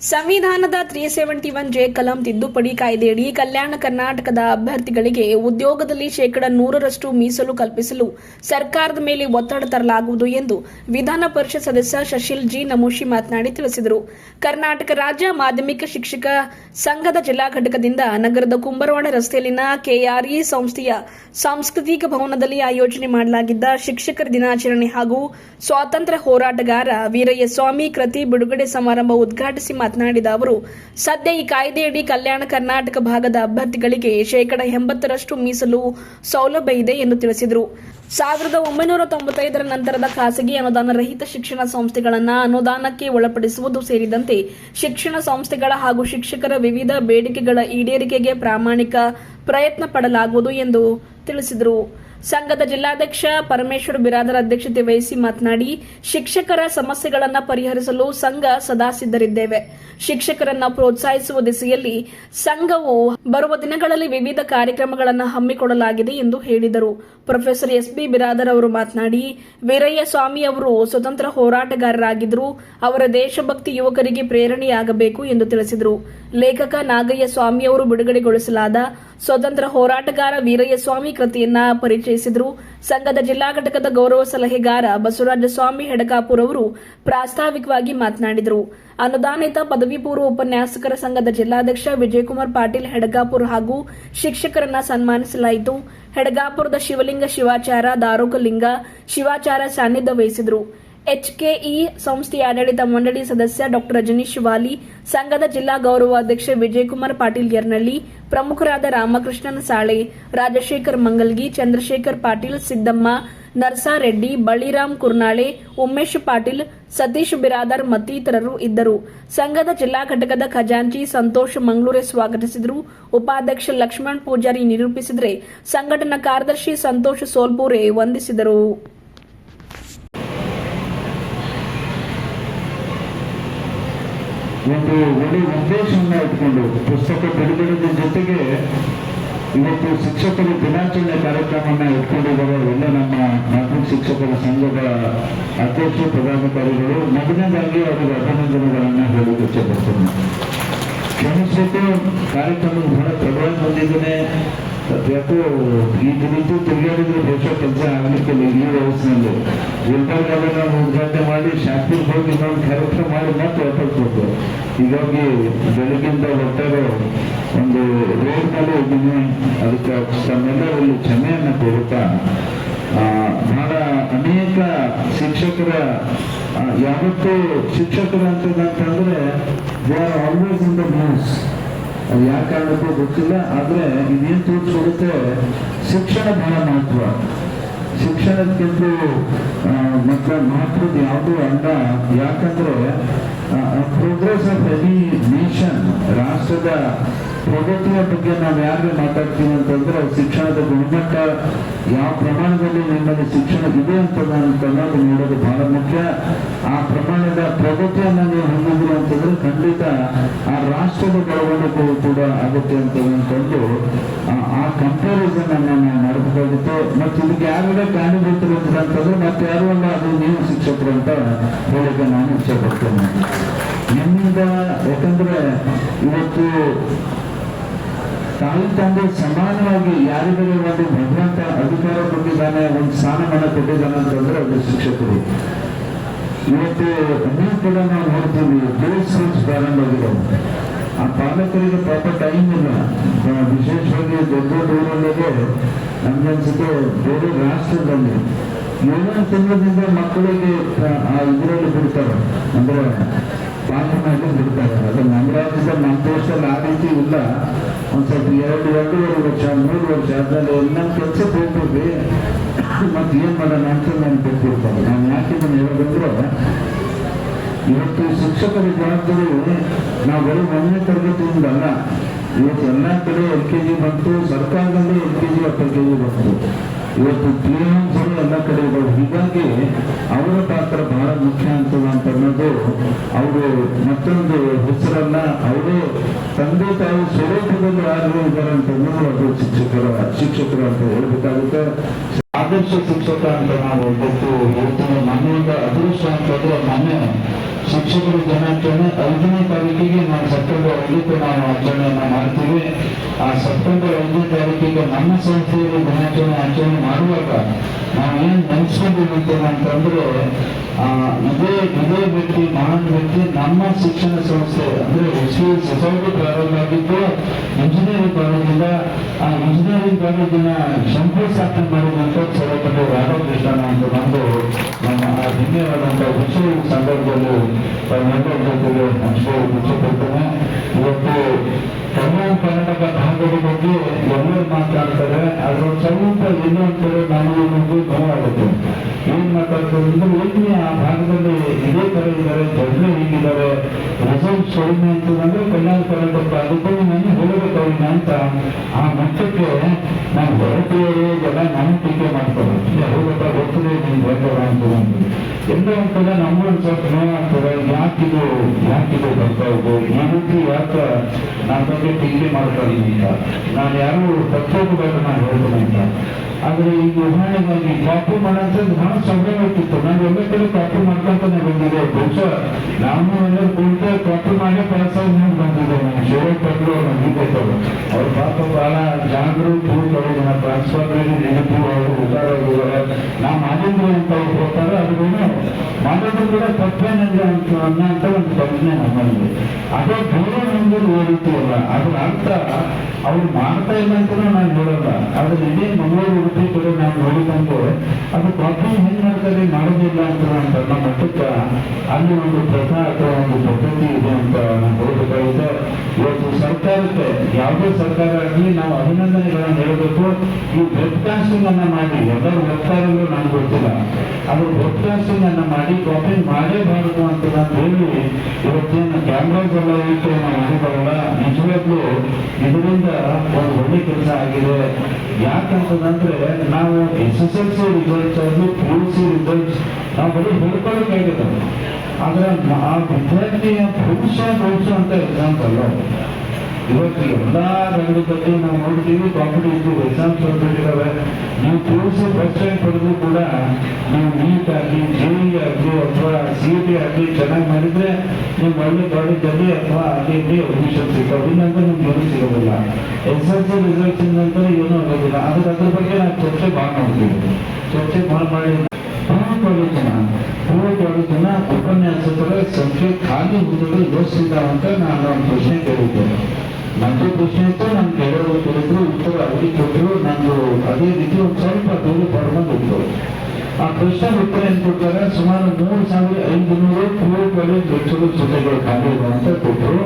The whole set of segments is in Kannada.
ಸಂವಿಧಾನದ ತ್ರೀ ಸೆವೆಂಟಿ ಒನ್ ಜೆ ಕಲಂ ತಿದ್ದುಪಡಿ ಕಾಯ್ದೆಯಡಿ ಕಲ್ಯಾಣ ಕರ್ನಾಟಕದ ಅಭ್ಯರ್ಥಿಗಳಿಗೆ ಉದ್ಯೋಗದಲ್ಲಿ ಶೇಕಡ ನೂರರಷ್ಟು ಮೀಸಲು ಕಲ್ಪಿಸಲು ಸರ್ಕಾರದ ಮೇಲೆ ಒತ್ತಡ ತರಲಾಗುವುದು ಎಂದು ವಿಧಾನ ಪರಿಷತ್ ಸದಸ್ಯ ಶಶಿಲ್ ಜಿ ನಮೋಶಿ ಮಾತನಾಡಿ ತಿಳಿಸಿದರು. ಕರ್ನಾಟಕ ರಾಜ್ಯ ಮಾಧ್ಯಮಿಕ ಶಿಕ್ಷಕ ಸಂಘದ ಜಿಲ್ಲಾ ಘಟಕದಿಂದ ನಗರದ ಕುಂಬರವಾಡ ರಸ್ತೆಯಲ್ಲಿನ ಕೆಆರ್ಇ ಸಂಸ್ಥೆಯ ಸಾಂಸ್ಕೃತಿಕ ಭವನದಲ್ಲಿ ಆಯೋಜನೆ ಮಾಡಲಾಗಿದ್ದ ಶಿಕ್ಷಕರ ದಿನಾಚರಣೆ ಹಾಗೂ ಸ್ವಾತಂತ್ರ್ಯ ಹೋರಾಟಗಾರ ವೀರಯ್ಯ ಸ್ವಾಮಿ ಕೃತಿ ಬಿಡುಗಡೆ ಸಮಾರಂಭ ಉದ್ಘಾಟಿಸಿ ಮಾತನಾಡಿದ ಅವರು, ಸದ್ಯ ಈ ಕಾಯ್ದೆಯಡಿ ಕಲ್ಯಾಣ ಕರ್ನಾಟಕ ಭಾಗದ ಅಭ್ಯರ್ಥಿಗಳಿಗೆ ಶೇಕಡ ಎಂಬತ್ತರಷ್ಟು ಮೀಸಲು ಸೌಲಭ್ಯ ಇದೆ ಎಂದು ತಿಳಿಸಿದರು. ಸಾವಿರದ ಒಂಬೈನೂರ ತೊಂಬತ್ತೈದರ ನಂತರದ ಖಾಸಗಿ ಅನುದಾನ ರಹಿತ ಶಿಕ್ಷಣ ಸಂಸ್ಥೆಗಳನ್ನು ಅನುದಾನಕ್ಕೆ ಒಳಪಡಿಸುವುದು ಸೇರಿದಂತೆ ಶಿಕ್ಷಣ ಸಂಸ್ಥೆಗಳ ಹಾಗೂ ಶಿಕ್ಷಕರ ವಿವಿಧ ಬೇಡಿಕೆಗಳ ಈಡೇರಿಕೆಗೆ ಪ್ರಾಮಾಣಿಕ ಪ್ರಯತ್ನ ಪಡಲಾಗುವುದು ಎಂದು ತಿಳಿಸಿದರು. ಸಂಘದ ಜಿಲ್ಲಾಧ್ಯಕ್ಷ ಪರಮೇಶ್ವರ ಬಿರಾದರ ಅಧ್ಯಕ್ಷತೆ ವಹಿಸಿ ಮಾತನಾಡಿ, ಶಿಕ್ಷಕರ ಸಮಸ್ಯೆಗಳನ್ನು ಪರಿಹರಿಸಲು ಸಂಘ ಸದಾ ಸಿದ್ಧರಿದ್ದೇವೆ. ಶಿಕ್ಷಕರನ್ನ ಪ್ರೋತ್ಸಾಹಿಸುವ ದಿಸೆಯಲ್ಲಿ ಸಂಘವು ಬರುವ ದಿನಗಳಲ್ಲಿ ವಿವಿಧ ಕಾರ್ಯಕ್ರಮಗಳನ್ನು ಹಮ್ಮಿಕೊಳ್ಳಲಾಗಿದೆ ಎಂದು ಹೇಳಿದರು. ಪ್ರೊಫೆಸರ್ ಎಸ್ ಬಿ ಬಿರಾದರ್ ಅವರು ಮಾತನಾಡಿ, ವೀರಯ್ಯ ಸ್ವಾಮಿ ಅವರು ಸ್ವತಂತ್ರ ಹೋರಾಟಗಾರರಾಗಿದ್ದರು ಅವರ ದೇಶಭಕ್ತಿ ಯುವಕರಿಗೆ ಪ್ರೇರಣೆಯಾಗಬೇಕು ಎಂದು ತಿಳಿಸಿದರು. ಲೇಖಕ ನಾಗಯ್ಯ ಸ್ವಾಮಿ ಅವರು ಬಿಡುಗಡೆಗೊಳಿಸಲಾದ ಸ್ವತಂತ್ರ ಹೋರಾಟಗಾರ ವೀರಯ್ಯ ಸ್ವಾಮಿ ಕೃತಿಯನ್ನ ಪರಿಚಯಿಸಿದರು. ಸಂಘದ ಜಿಲ್ಲಾ ಘಟಕದ ಗೌರವ ಸಲಹೆಗಾರ ಬಸವರಾಜ ಸ್ವಾಮಿ ಹೆಡಕಾಪುರ್ ಅವರು ಪ್ರಾಸ್ತಾವಿಕವಾಗಿ ಮಾತನಾಡಿದರು. ಅನುದಾನಿತ ಪದವಿ ಪೂರ್ವ ಉಪನ್ಯಾಸಕರ ಸಂಘದ ಜಿಲ್ಲಾಧ್ಯಕ್ಷ ವಿಜಯಕುಮಾರ್ ಪಾಟೀಲ್ ಹೆಡಗಾಪುರ್ ಹಾಗೂ ಶಿಕ್ಷಕರನ್ನ ಸನ್ಮಾನಿಸಲಾಯಿತು. ಹೆಡಗಾಪುರದ ಶಿವಲಿಂಗ ಶಿವಾಚಾರ ದಾರೋಕಲಿಂಗ ಶಿವಾಚಾರ ಸಾನ್ನಿಧ್ಯ ವಹಿಸಿದರು. ಎಚ್ಕೆಇ ಸಂಸ್ಥೆಯ ಆಡಳಿತ ಮಂಡಳಿ ಸದಸ್ಯ ಡಾಕ್ಟರ್ ರಜನೀಶ್ ವಾಲಿ, ಸಂಘದ ಜಿಲ್ಲಾ ಗೌರವಾಧ್ಯಕ್ಷ ವಿಜಯಕುಮಾರ್ ಪಾಟೀಲ್ ಯರ್ನಳ್ಳಿ, ಪ್ರಮುಖರಾದ ರಾಮಕೃಷ್ಣನ್ ಸಾಳೆ, ರಾಜಶೇಖರ್ ಮಂಗಲ್ಗಿ, ಚಂದ್ರಶೇಖರ್ ಪಾಟೀಲ್, ಸಿದ್ದಮ್ಮ, ನರ್ಸಾರೆಡ್ಡಿ, ಬಳಿರಾಮ್ ಕುರ್ನಾಳೆ, ಉಮೇಶ್ ಪಾಟೀಲ್, ಸತೀಶ್ ಬಿರಾದರ್ ಮತ್ತಿತರರು ಇದ್ದರು. ಸಂಘದ ಜಿಲ್ಲಾ ಘಟಕದ ಖಜಾಂಚಿ ಸಂತೋಷ್ ಮಂಗಳೂರೆ ಸ್ವಾಗತಿಸಿದರು. ಉಪಾಧ್ಯಕ್ಷ ಲಕ್ಷ್ಮಣ್ ಪೂಜಾರಿ ನಿರೂಪಿಸಿದರೆ ಸಂಘಟನಾ ಕಾರ್ಯದರ್ಶಿ ಸಂತೋಷ್ ಸೋಲ್ಪೂರೆ ವಂದಿಸಿದರು. ಒಂದು ಒಳ್ಳೆ ಉದ್ದೇಶವನ್ನು ಇಟ್ಕೊಂಡು ಪುಸ್ತಕ ಬಿಡುಗಡೆದ ಜೊತೆಗೆ ಇವತ್ತು ಶಿಕ್ಷಕರ ದಿನಾಚರಣೆ ಕಾರ್ಯಕ್ರಮವನ್ನು ಇಟ್ಕೊಂಡಿದ್ದಾರೆ. ಎಲ್ಲ ನಮ್ಮ ಮಾಧ್ಯಮ ಶಿಕ್ಷಕರ ಸಂಘದ ಅಧ್ಯಕ್ಷ, ಪದಾಧಿಕಾರಿಗಳು. ಮೊದಲನೇದಾಗಿ ಅವರಿಗೆ ಅಭಿನಂದನೆಗಳನ್ನು ಹೇಳಲಿಕ್ಕೆ ಇಚ್ಛೆಪಡ್ತೇನೆ ಕ್ಷಮಿಸಬೇಕು ಕಾರ್ಯಕ್ರಮ ಬಹಳ ಪ್ರಭಾವ ಬಂದಿದ್ದೇನೆ ಯಾಕೋ ಈ ರೀತಿ ತಿರುಗಾಡಿದ್ರೆ ಬಹುಶಃ ಕೆಲಸ ಆಗಲಿಕ್ಕಿಲ್ಲ ಈ ವಯಸ್ಸಿನಲ್ಲಿ. ಗುಲ್ಬರ್ಗಾದ ನಾವು ಉದ್ಘಾಟನೆ ಮಾಡಿ ಶಾಸ್ತ್ರಿ ಹೋಗಿ ಇನ್ನೊಂದು ಕಾರ್ಯಕ್ರಮ ಮಾಡಿ ಮತ್ತೆ ಹೋಗ್ತು ಹೀಗಾಗಿ ಬೆಳಗಿಂದ ಒಟ್ಟಾರೆ ಒಂದು ರೋಡ್ ಮೇಲೆ ಇದ್ದೀನಿ. ಅದಕ್ಕೆ ತಮ್ಮೆಲ್ಲರಲ್ಲಿ ಕ್ಷಮೆಯನ್ನು ಆ, ಬಹಳ ಅನೇಕ ಶಿಕ್ಷಕರ ಯಾವತ್ತೂ ಶಿಕ್ಷಕರು ಅಂತಂದ್ರೆ they are always in the news ಅದು ಯಾವ ಕಾರಣಕ್ಕೂ ಗೊತ್ತಿಲ್ಲ ಆದರೆ ಇದೇನು ತೋರಿಸ್ಕೊಡುತ್ತೆ ಶಿಕ್ಷಣ ಬಹಳ ಮಹತ್ವ. ಶಿಕ್ಷಣಕ್ಕಿಂತ ಆ, ಮತ್ತೆ ಮಹತ್ವದ ಯಾವುದೂ ಅಲ್ಲ ಯಾಕಂದ್ರೆ ಪ್ರೋಗ್ರೆಸ್ ಆಫ್ ಎನಿ ನೇಷನ್ ರಾಷ್ಟ್ರದ ಪ್ರಗತಿಯ ಬಗ್ಗೆ ನಾವು ಯಾರಿಗೆ ಮಾತಾಡ್ತೀವಿ ಅಂತಂದ್ರೆ ಶಿಕ್ಷಣದ ಗುಣಮಟ್ಟ ಯಾವ ಪ್ರಮಾಣದಲ್ಲಿ ನಿಮ್ಮಲ್ಲಿ ಶಿಕ್ಷಣ ಇದೆ ಅಂತ ಅನ್ನೋದು ನೋಡೋದು ಬಹಳ ಮುಖ್ಯ. ಆ ಪ್ರಮಾಣದ ಪ್ರಗತಿಯನ್ನು ನೀವು ಹೊಂದಿದ್ರು ಅಂತಂದ್ರೆ ಖಂಡಿತ ಆ ರಾಷ್ಟ್ರದ ಬೆಳವಣಿಗೆ ಕೂಡ ಆಗುತ್ತೆ ಅಂತ ಅಂತಂದು ಆ- ಕಂಪ್ಯಾರಿಸನ್ ಅನ್ನ ನಾವು ಮಾಡಬೇಕಾಗಿತ್ತು. ಮತ್ತೆ ಇದಕ್ಕೆ ಯಾരുടെ ಕಾರಣಭೂತರು ಅಂತಂದ್ರೆ ಮತ್ತೆ ಯಾರು ಅಲ್ಲ, ಅದು ನೀವು ಶಿಕ್ಷಕರು ಅಂತ ಹೇಳಿಕೆ ನಾನು ಇಚ್ಛೆ ಪಡ್ತೇನೆ ನಿಮ್ಮಿಂದ ಯಾಕಂದ್ರೆ ಇವತ್ತು ತಾಯಿ ತಂದೆ ಸಮಾನವಾಗಿ ಯಾರಿಗೆ ಒಂದು ಭಗವಂತ ಅಧಿಕಾರ ಕೊಟ್ಟಿದ್ದಾನೆ, ಒಂದು ಸ್ಥಾನಮಾನ ಕೊಟ್ಟಿದ್ದಾನೆ ಅಂತಂದ್ರೆ ಅದು ಶಿಕ್ಷಕರು. ಇವತ್ತು ಅನೇಕ ಕೂಡ ನಾವು ನೋಡ್ತೀವಿ ಜೋಸ್ ಪ್ರಾರಂಭವಾಗಿದೆ ಆ ಪಾಲಕರಿಗೆ ಪಾಪ ಟೈಮ್ ಇಲ್ಲ. ವಿಶೇಷವಾಗಿ ದೊಡ್ಡ ದೊಡ್ಡ ನಮ್ಗೆ ಅನ್ಸುತ್ತೆ ಬೇರೆ ರಾಷ್ಟ್ರದಲ್ಲಿ. ಏಳನೇ ತಿಂಗಳಿಂದ ಮಕ್ಕಳಿಗೆ, ಆ, ಇದರಲ್ಲಿ ಬಿಡ್ತಾರೆ. ಅಂದ್ರೆ ಪಾಠ ಮಾಡಿ ಬಿಡ್ತಾರೆ ಅದು ನಮ್ಮ ಸರ್ ನಮ್ಮ ದೇಶದಲ್ಲಿ ಆ ರೀತಿ ಇಲ್ಲ ಒಂದ್ ಸ್ವಲ್ಪ ಎರಡು ಎರಡೂವರೆ ವರ್ಷ ಮೂರು ವರ್ಷ ಆದ್ಮೇಲೆ ಎಲ್ಲ ಕೆಲಸಕ್ಕೆ ಹೋಗ್ತೀವಿ ಮತ್ತೆ ಏನು ಮಾಡೋಣ ಅಂತ ನಾನು ಗೊತ್ತಿರ್ತಾರೆ ನಾನು ಯಾಕೆ ಇದನ್ನು ಹೇಳೋದಂದ್ರೆ ಇವತ್ತು ಶಿಕ್ಷಕರ ಜವಾಬ್ದಾರಿ ನಾವು ಬರೀ ಒಂದನೇ ತರಗತಿಯಿಂದ ಅಲ್ಲ ಇವತ್ತು ಎಲ್ಲ ಕಡೆ ಎಲ್ ಕೆ ಜಿ ಬಂತು ಸರ್ಕಾರದಲ್ಲಿ L K G upper K G ಬಂತು ಇವತ್ತು ಕ್ಲೀನಿಂಗ್ಸ್ಗಳು ಎಲ್ಲ ಕಡೆ ಇದ್ದಾವೆ ಹೀಗಾಗಿ ಅವರ ಪಾತ್ರ ಬಹಳ ಮುಖ್ಯ ಅಂತದ ಅಂತ ಅನ್ನೋದು ಅವರು ಮತ್ತೊಂದು ಹೆಸರನ್ನ ಅವರು ತಂದೆ ತಾಯಿ ಸ್ವರೂಪದಲ್ಲಿ ಯಾರು ಇದ್ದಾರೆ ಅಂತ ಅನ್ನೋದು ಅದು ಶಿಕ್ಷಕರ ಶಿಕ್ಷಕರು ಅಂತ ಹೇಳ್ಬೇಕಾಗುತ್ತೆ. ಆದರ್ಶ ಶಿಕ್ಷಕ ಅಂತ ನಾವು ಗೊತ್ತು ಹೇಳ್ತೇವೆ. ಮನೆಯಿಂದ ಅದೃಷ್ಟ ಅಂತಂದ್ರೆ ಮನೆ. ಶಿಕ್ಷಕರ ದಿನಾಚರಣೆ ಐದನೇ ತಾರೀಕಿಗೆ ಖಂಡಿತ ನಾವು ಆಚರಣೆಯನ್ನು ಮಾಡ್ತೀವಿ. ಆ ಸೆಪ್ಟೆಂಬರ್ ಐದನೇ ತಾರೀಕಿಗೆ ನಮ್ಮ ಸಂಸ್ಥೆಯಲ್ಲಿ ದಿನಾಚರಣೆ ಆಚರಣೆ ಮಾಡುವಾಗ ನಾವು ಏನ್ ನೆನೆಸ್ಕೊಂಡಿರ್ತೇವೆ ಅಂತಂದ್ರೆ ಆ, ಇದೇ ಇದೇ ವ್ಯಕ್ತಿ ಮಹಾನ್ ವ್ಯಕ್ತಿ ನಮ್ಮ ಶಿಕ್ಷಣ ಸಂಸ್ಥೆ ಅಂದ್ರೆ ಎಸ್ ಸೊಸೈಟಿ ಪ್ರಾರಂಭ ಆಗಿದ್ದು ಇಂಜಿನಿಯರಿಂಗ್ ಕಾಲೇಜಿಂದ ಆ ಇಂಜಿನಿಯರಿಂಗ್ ಕಾಲೇಜಿನ ಶಂಕುಸ್ಥಾಪನೆ ಮಾಡಿದಂತ ಸರ್ವಪಲ್ಲಿ ರಾಧಾಕೃಷ್ಣನ್ ಅಂತ ಬಂದು ನಮ್ಮ ಆ ಧನ್ಯವಾದಂತ ವಿಷಯ ಸಂದರ್ಭದಲ್ಲಿ ತಾವೆಲ್ಲರ ಜೊತೆಗೆ ಹಂಚ್ಕೊಳ್ಳೋಕೆ ಇಚ್ಛೆಪಡ್ತೇನೆ ಇವತ್ತು ಕಲ್ಯಾಣ ಕರ್ನಾಟಕ ಭಾಗದ ಬಗ್ಗೆ ಎಲ್ಲರೂ ಮಾತಾಡ್ತಾರೆ. ಅದ್ರ ಸ್ವಲ್ಪ ಇನ್ನೊಂದ್ಸರಿ ಅಂತಾರೆ ನಮಗೆ ನೋವಾಗುತ್ತೆ ಏನ್ ಮಾತಾಡ್ತಾರೆ ಅಂದ್ರೆ ಏನೇ ಆ ಭಾಗದಲ್ಲಿ ಇದೇ ತರ ಇದ್ದಾರೆ ಜನರೇ ಹೀಗಿದ್ದಾರೆ, ರಿಸಲ್ಟ್ ಕಡಿಮೆ ಅಂತಂದ್ರೆ ಕಲ್ಯಾಣ ಕರ್ನಾಟಕ ಅದಕ್ಕೂ ನಾನು ಅಂತ ಆ ಮಟ್ಟಕ್ಕೆ ನಾವು ಹೊರಟಿಯವರು ಎಲ್ಲ ನಂಬಿಕೆ ಮಾಡ್ತಾರೆ. ಬೇಕಲ್ಲ ಅಂತ ಎಲ್ಲ ಒಂದ್ಸಲ ಕಡೆ ನಮ್ಮ ಒಂದ್ ಸ್ವಲ್ಪ ನೋವಾಗ್ತದೆ ಯಾಕಿದು ಯಾಕಿದು ಬರ್ತಾ ಇದೆ ಈ ರೀತಿ ಯಾಕೆ ನನ್ನ ಬಗ್ಗೆ ಟೀಕೆ ಇದ್ದೀನಿ ಅಂತ. ನಾನು ಯಾರು ತಪ್ಪೋಗ್ಬೇಕು ನಾನು ಹೇಳ್ತೇನೆ ಅಂತ. ಆದ್ರೆ ಈ ಉದಾಹರಣೆಗಾಗಿ ಕಾಪಿ ಮಾಡೋಂಥದ್ದು ಬಹಳ ಸಮಯ ಇರ್ತಿತ್ತು ನಾನು ಎಲ್ಲ ಕಡೆ ಕಾಪಿ ಮಾಡ್ಕೊಂತಾನೆ ಬಂದಿದೆ ಬಹುಶಃ ನಾನು ಎಲ್ಲ ಕುಳಿತ ಕಾಪಿ ಮಾಡಿ ಪಾಸ್ ಆಗಿ ಬಂದಿದ್ದೆ ನಾನು ಶಿವ ಪಟ್ರು ನಂಬಿಕೊಟ್ಟರು ಅವ್ರ ಪಾಪ ಬಹಳ ಜಾಗರು ಕೂತ್ಗಳು ನನ್ನ ಟ್ರಾನ್ಸ್ಫರ್ ನೆನಪು ಅವರು ನಾವು ನಾ ಮಾಡಿದ್ರು ಅಂತ ಅವ್ರು ಹೋಗ್ತಾರೆ ಅದ್ರೂ ಮಾಡೋದು ಕೂಡ ತಪ್ಪೇನಿಲ್ಲ ಅಂತ ಅಂತ ಒಂದು ಕಲ್ಪನೆ ನಮ್ಮಲ್ಲಿ ಅದೇ ನಮ್ಗೆ ಓದುತ್ತೀವಲ್ಲ ಅದ್ರ ಅರ್ಥ ಅವ್ರು ಮಾಡ್ತಾ ಇಲ್ಲ ಅಂತ ನಾನು ಹೇಳಲ್ಲ. ಆದ್ರೆ ಇದೇ ಮಂಗಳೂರು ಉಡುಪಿ ಕಡೆ ನಾನು ನೋಡಿದಂತೆ ಅದು ಪ್ರಾಬ್ಲಮ್ ಹೆಂಗ್ ಮಾಡ್ತಾರೆ ಮಾಡೋದಿಲ್ಲ ಅಂತ ನಮ್ಮ ಮಟ್ಟಕ್ಕೆ ಅಲ್ಲಿ ಒಂದು ಪ್ರಥಾ ಅಥವಾ ಒಂದು ಪದ್ಧತಿ ಇದೆ ಅಂತ ನಾನು ಹೇಳಬೇಕಾಗಿದೆ. ಇವತ್ತು ಸರ್ಕಾರಕ್ಕೆ, ಯಾವುದೇ ಸರ್ಕಾರ ಆಗಲಿ, ನಾವು ಅಭಿನಂದನೆಗಳನ್ನು ಹೇಳಬೇಕು. ಈ ಬ್ರೆಡ್ಕಾಸ್ಟಿಂಗ್ ಅನ್ನ ಮಾಡಿ, ಎಲ್ಲರೂ ಹೋಗ್ತಾರಲ್ಲೂ ನನಗೆ ಗೊತ್ತಿಲ್ಲ. ಅದು ಬ್ರೆಡ್ಕಾಸ್ಟಿಂಗ್ ಅನ್ನ ಮಾಡಿ ಕಾಪಿ ಮಾಡೇಬಾರದು ಅಂತ ನಾನು ಹೇಳಿ, ಇವತ್ತೇನು ಕ್ಯಾಮ್ರಾಸ್ ಎಲ್ಲ ಇಟ್ಟು ನಾವು ಮಾಡಿದಾರಲ್ಲ ನಿಜವಾಗ್ಲೂ ಇದರಿಂದ ಒಂದು ಒಳ್ಳೆ ಕೆಲಸ ಆಗಿದೆ. ಯಾಕಂತಂದ್ರೆ ನಾವು S S L C results ಆಗಲಿ ಪಿ ಯು ಸಿ ರಿಸಲ್ಟ್ಸ್ ನಾವು ಬರೀ ಹೇಳ್ಕೊಳ್ಳೋಕ್ಕಾಗಿದೆ ಆದ್ರೆ ಆ ವಿದ್ಯಾರ್ಥಿಯ ಪುರುಷ ಪುರುಷ ಅಂತ ಅದು. ಇವತ್ತು ಎಲ್ಲ ರಂಗದಲ್ಲಿ ನಾವು ನೋಡ್ತೀವಿ ಕಾಂಪಿಟೇಟಿವ್ ಎಕ್ಸಾಮ್ಸ್ ಬರ್ತಿದ್ದಾವೆ ನೀವು ಪಿ ಯು ಸಿ ಫಸ್ಟ್ ಪಡೆದು ಕೂಡ ನೀವು ನೀಟ್ ಆಗಲಿ ಜೆಇ ಆಗಲಿ ಅಥವಾ ಸಿ ಟಿ ಆಗಲಿ ಚೆನ್ನಾಗಿ ಮಾಡಿದ್ರೆ ನೀವು ಒಳ್ಳೆ ಕಾಲೇಜಲ್ಲಿ ಅಥವಾ ಅಲ್ಲಿ ಇಲ್ಲಿ ಅಡ್ಮಿಷನ್ ಸಿಗ್ತಾವೆ. ಇಲ್ಲಾಂದ್ರೆ ನಿಮ್ಗೆ ಏನೂ ಸಿಗೋದಿಲ್ಲ. ಎಸ್ ಎಲ್ ಸಿ ಇಂದಂತ ಏನೂ ಆಗೋದಿಲ್ಲ. ಅದಕ್ಕೆ ಅದ್ರ ಬಗ್ಗೆ ನಾವು ಚರ್ಚೆ ಭಾಳ ಮಾಡ್ತೀವಿ. ಚರ್ಚೆ ಭಾಳ ಮಾಡಿ. ಪೂರ್ವಜನ ಕಾಲೇಜಿನ ಪೂರ್ವ ಕಾಲೇಜಿನ ಉಪನ್ಯಾಸಕರ ಸಂಖ್ಯೆ ಖಾಲಿ ಹುದ್ದೆಗಳು ಯೋಚಿಸಿದ ಅಂತ ನಾನು ಒಂದು ಪ್ರಶ್ನೆ ಕೇಳಿದ್ದೇನೆ. ನಂದು ಖುಷಿ ಅಂತ ನನ್ನ ಕೇಳೋರು ತಿಳಿದ್ರು ಉತ್ತರ ಅವ್ರಿಗೆ ಕೊಟ್ಟರು ನಂದು ಅದೇ ರೀತಿ ಒಂದು ಸ್ವಲ್ಪ ದೂರ ಪಡ್ಕೊಂಡಿತ್ತು ಆ ಪ್ರಶ್ನೆ ಉತ್ತರ ಏನು ಕೊಟ್ಟಾಗ ಸುಮಾರು ಮೂರು ಸಾವಿರ ಐದುನೂರು ಕಾಲೇಜ್ ಲೆಕ್ಚರರ್ ಹುದ್ದೆಗಳು ಖಾಲಿ ಅಂತ ಕೊಟ್ಟರು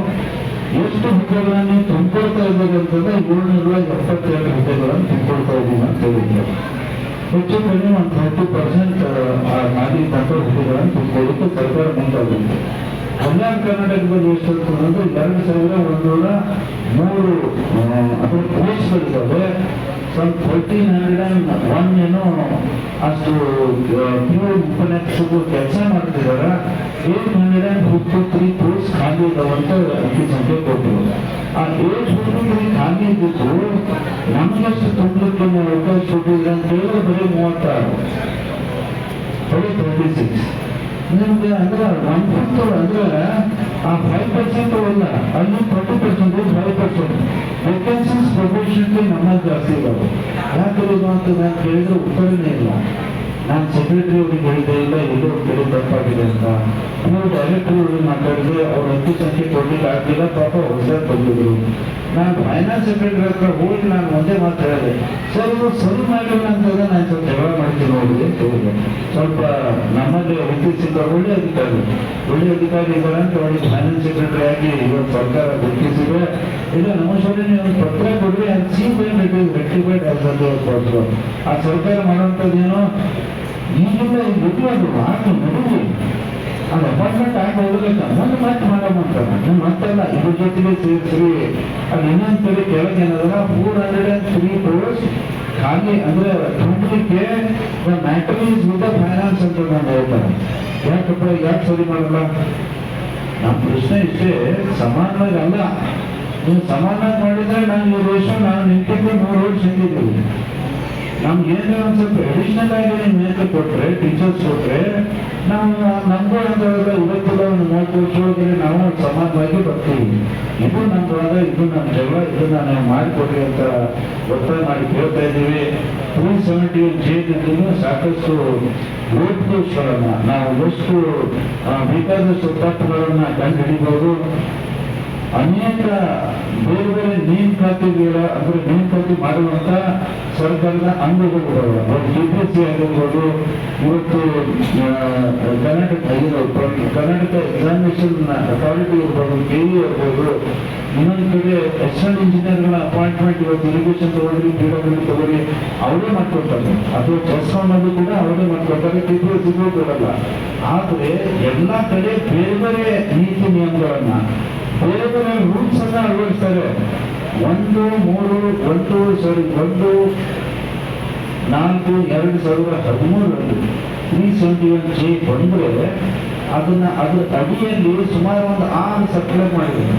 ಎಷ್ಟು ಹುದ್ದೆಗಳನ್ನ ತುಂಬಿಕೊಳ್ತಾ ಇದ್ದಾರೆ ಅಂತಂದ್ರೆ ಏಳ್ನೂರ ಎಪ್ಪತ್ತೆರಡು ಹುದ್ದೆಗಳನ್ನು ತುಂಬಿಕೊಳ್ತಾ ಅಂತ ಹೇಳಿದ್ರು. ಹೆಚ್ಚು ಕಡಿಮೆ ಒಂದು ಥರ್ಟಿ ಪರ್ಸೆಂಟ್ ಖಾಲಿ ತಂತ್ರ ಹುದ್ದೆಗಳನ್ನು ತುಂಬಿಕೊಳ್ಳಿಕ್ಕೆ ಸರ್ಕಾರ ಕಲ್ಯಾಣ ಕರ್ನಾಟಕದಲ್ಲಿ ಎಷ್ಟು ಅಂದ್ರೆ ಎರಡು ಸಾವಿರ ಒಂದೂರ ಮೂರು ಅದರ ಪೋಸ್ಟ್ಗಳಿದ್ದಾವೆ ಸ್ವಲ್ಪ ಫೋರ್ಟೀನ್ ಹಂಡ್ರೆಡ್ ಅಂಡ್ ಒನ್ ಏನೋ ಅಷ್ಟು ನೀವು ಉಪನ್ಯಾಸಕ್ಕೂ ಕೆಲಸ ಮಾಡ್ತಿದ್ದಾರೆ. Eight hundred and fifty three course ಖಾಲಿ ಇದ್ದಾವಂತ ಅಂಕಿ ಸಂಖ್ಯೆ ಕೊಟ್ಟರು ಆ ಏಟ್ ಫಿಫ್ಟಿ ತ್ರೀ ಖಾಲಿ ಇದ್ದಿದ್ದು ನಮಗೆಷ್ಟು ತುಂಬಲಿಕ್ಕೆ ಅವಕಾಶ ಕೊಟ್ಟಿದ್ರೆ ಅಂತ ಹೇಳಿದ್ರೆ ಬರೀ ಮೂವತ್ತಾರು. ಬರೀ ಟ್ವೆಂಟಿ ಸಿಕ್ಸ್ ನಿಮ್ಗೆ ಅಂದ್ರೆ ಒನ್ ಫಿಫ್ತ್ ಅಂದ್ರೆ, ಆ ಫೈವ್ ಪರ್ಸೆಂಟ್ ಅಲ್ಲ ಅಲ್ಲಿ twenty percent five percent vacancies ಪ್ರೊಫೆಷನ್ಗೆ ನಮ್ಮ ಜಾಸ್ತಿ ಇದಾವೆ. ಯಾಕೆ ಇದು ಅಂತ ನಾನು ಕೇಳಿದ್ರೆ ಉತ್ತರನೇ ಇಲ್ಲ. ನಾನು ಸೆಕ್ರೆಟರಿ ಅವ್ರಿಗೆ ಹೇಳಿದೆ ಇಲ್ಲ ಎಲ್ಲೋ ಬೇರೆ ತಪ್ಪಾಗಿದೆ ಅಂತ ನೀವು ಡೈರೆಕ್ಟರ್ ಅವ್ರಿಗೆ ಮಾತಾಡಿದ್ರೆ ಅವ್ರ ಹತ್ತು ಸಂಖ್ಯೆ ಕೊಡ್ಲಿಕ್ಕೆ ಆಗ್ಲಿಲ್ಲ ಪಾಪ ಹೊಸ ಬಂದಿದ್ರು ನಾನು ಫೈನಾನ್ಸ್ ಸೆಕ್ರೆಟರಿ ಹತ್ರ ಹೋಗಿ ನಾನು ಒಂದೇ ಮಾತಾಡಿದೆ ಸರ್ ಇದು ಸರಿ ಮಾಡಿಲ್ಲ ಅಂತಂದ್ರೆ ನಾನು ಸ್ವಲ್ಪ ಜಗಳ ಮಾಡ್ತೀನಿ ನೋಡಿ ಅಂತ ಹೇಳಿದೆ ಸ್ವಲ್ಪ ನಮ್ಮಲ್ಲಿ ಇತ್ತೀಚಿನ ಒಳ್ಳೆ ಅಧಿಕಾರಿ ಒಳ್ಳೆ ಅಧಿಕಾರಿ ಇದ್ದಾರೆ ಅಂತ ಅವಳಿಗೆ ಫೈನಾನ್ಸ್ ಸೆಕ್ರೆಟರಿ ಆಗಿ ಇವತ್ತು ಸರ್ಕಾರ ಗುರುತಿಸಿದ್ರೆ ಇಲ್ಲ ನಮಸ್ಕಾರ ನೀವು ಒಂದು ಪತ್ರ ಕೊಡ್ರಿ ಅದು ಸಿ ಪೇಮೆಂಟ್ ರೆಕ್ಟಿಫೈಡ್ ಆ ಸರ್ಕಾರ ಮಾಡುವಂಥದ್ದೇನೋ ಈಗಿಲ್ಲ ಈ ಬಿಟ್ಟು ಮಾತು ನಡುವೆ ಅದು ಅಪಾಯಿಂಟ್ಮೆಂಟ್ ಆಗಿ ಹೋಗ್ಲಿಕ್ಕೆ ಒಂದು ಮತ್ತೆ ಮಾಡಮ್ ಅಂತಾರ ನೀವು ಮತ್ತೆಲ್ಲ ಇದ್ರ ಜೊತೆಗೆ ಸೇರಿಸ್ರಿ ಅದು ಇನ್ನೊಂದ್ಸರಿ ಕೆಳಗೆ ಏನದಲ್ಲ four hundred and three courses ಖಾಲಿ ಅಂದ್ರೆ ತುಂಬಲಿಕ್ಕೆ ಮ್ಯಾಟರ್ ವಿತ್ ಫೈನಾನ್ಸ್ ಅಂತ ನಾನು ಹೇಳ್ತಾರೆ. ಯಾಕಪ್ಪ, ಯಾಕೆ ಸರಿ ಮಾಡಲ್ಲ? ನಮ್ಮ ಪ್ರಶ್ನೆ ಇಷ್ಟೇ, ಸಮಾನವಾಗಿ ಅಲ್ಲ. ನೀವು ಸಮಾನ ಮಾಡಿದ್ರೆ ನಾನು ಈ ದೇಶ, ನಾನು ನಿಂತಿದ್ದು ಮೂರು ವರ್ಷ ನಮ್ಗೆ ಏನೇ ಒಂದು ಸ್ವಲ್ಪ ಅಡಿಷನಲ್ ಆಗಿ ನಿಮ್ ಮೇಕೆ ಕೊಟ್ರೆ ಟೀಚರ್ಸ್ ಕೊಟ್ರೆ, ನಾವು ಹೇಳಿದ್ರೆ ಇವತ್ತಿನ ಒಂದು ಮೂವತ್ತು ವರ್ಷ ನಾವು ಸಮಾಜವಾಗಿ ಬರ್ತೀವಿ. ಇದು ನಮ್ದೊಳಗ ಇದು ನಮ್ಮ ಜಗಳ ಇದನ್ನ ನಾವು ಮಾಡಿಕೊಡ್ರಿ ಅಂತ ಒತ್ತಾಯ ಮಾಡಿ ಕೇಳ್ತಾ ಇದ್ದೀವಿ. ತ್ರೀ ಸೆವೆಂಟಿ ಜೇನಿಂದಲೂ ಸಾಕಷ್ಟು ಲೋಪದೋಷಗಳನ್ನ ನಾವು ಎಷ್ಟು ಬೇಕಾದಷ್ಟು ತಪ್ಪುಗಳನ್ನ ಕಂಡು ಹಿಡಿಬಹುದು ಅನೇಕ ಬೇರೆ ಬೇರೆ ನೇಮಕಾತಿಗಳ ಅಂದ್ರೆ ನೇಮಕಾತಿ ಮಾಡುವಂತ ಸರ್ಕಾರದ ಅಂಗಗಳು ಡಿ ಪಿ ಎಸ್ ಸಿ ಆಗಿರ್ಬೋದು, ಇವತ್ತು ಕರ್ನಾಟಕ ಕರ್ನಾಟಕ ಎಕ್ಸಾಮಿನೇಷನ್ ಅಥಾರಿಟಿ ಇರ್ಬೋದು ಕೆ ಇ ಇರ್ಬೋದು, ಇನ್ನೊಂದು ಕಡೆ ಎಕ್ಸ್ಟರ್ನಲ್ ಇಂಜಿನಿಯರ್ಗಳ ಅಪಾಯಿಂಟ್ಮೆಂಟ್ ಇವತ್ತು ಇರಿಗೇಷನ್ ಪಿ ಡಬ್ಲ್ಯೂ ತಗೊಳ್ಳಿ, ಅವರೇ ಮಾಡ್ಕೊಳ್ತಾರೆ ಅದು ಚೆಸ್ ಅನ್ನೋದು ಕೂಡ ಅವರೇ ಮಾಡ್ಕೊಳ್ತಾರೆ ಟಿ ಸಿಗೋ ಕೊಡಲ್ಲ. ಆದರೆ ಎಲ್ಲ ಕಡೆ ಬೇರೆ ಬೇರೆ ನೀತಿ ನಿಯಮಗಳನ್ನ ಬೇರೆ ಬೇರೆ ರೂಲ್ಸ್ ಅನ್ನ ಅಳವಡಿಸ್ತಾರೆ ಒಂದು, ಮೂರು, ಒಂದು ಸಾರಿ ಒಂದು, ನಾಲ್ಕು, ಎರಡು ಸಾವಿರದ ಹದಿಮೂರರಲ್ಲಿ ತ್ರೀ ಸೆವೆಂಟಿ ಒನ್ ಜೆ ಬಂದರೆ ಅದನ್ನ ಅದರ ಅಡಿಯಲ್ಲಿ ಸುಮಾರು ಒಂದು ಆರು ಸಪ್ಲೈ ಮಾಡಿದ್ರು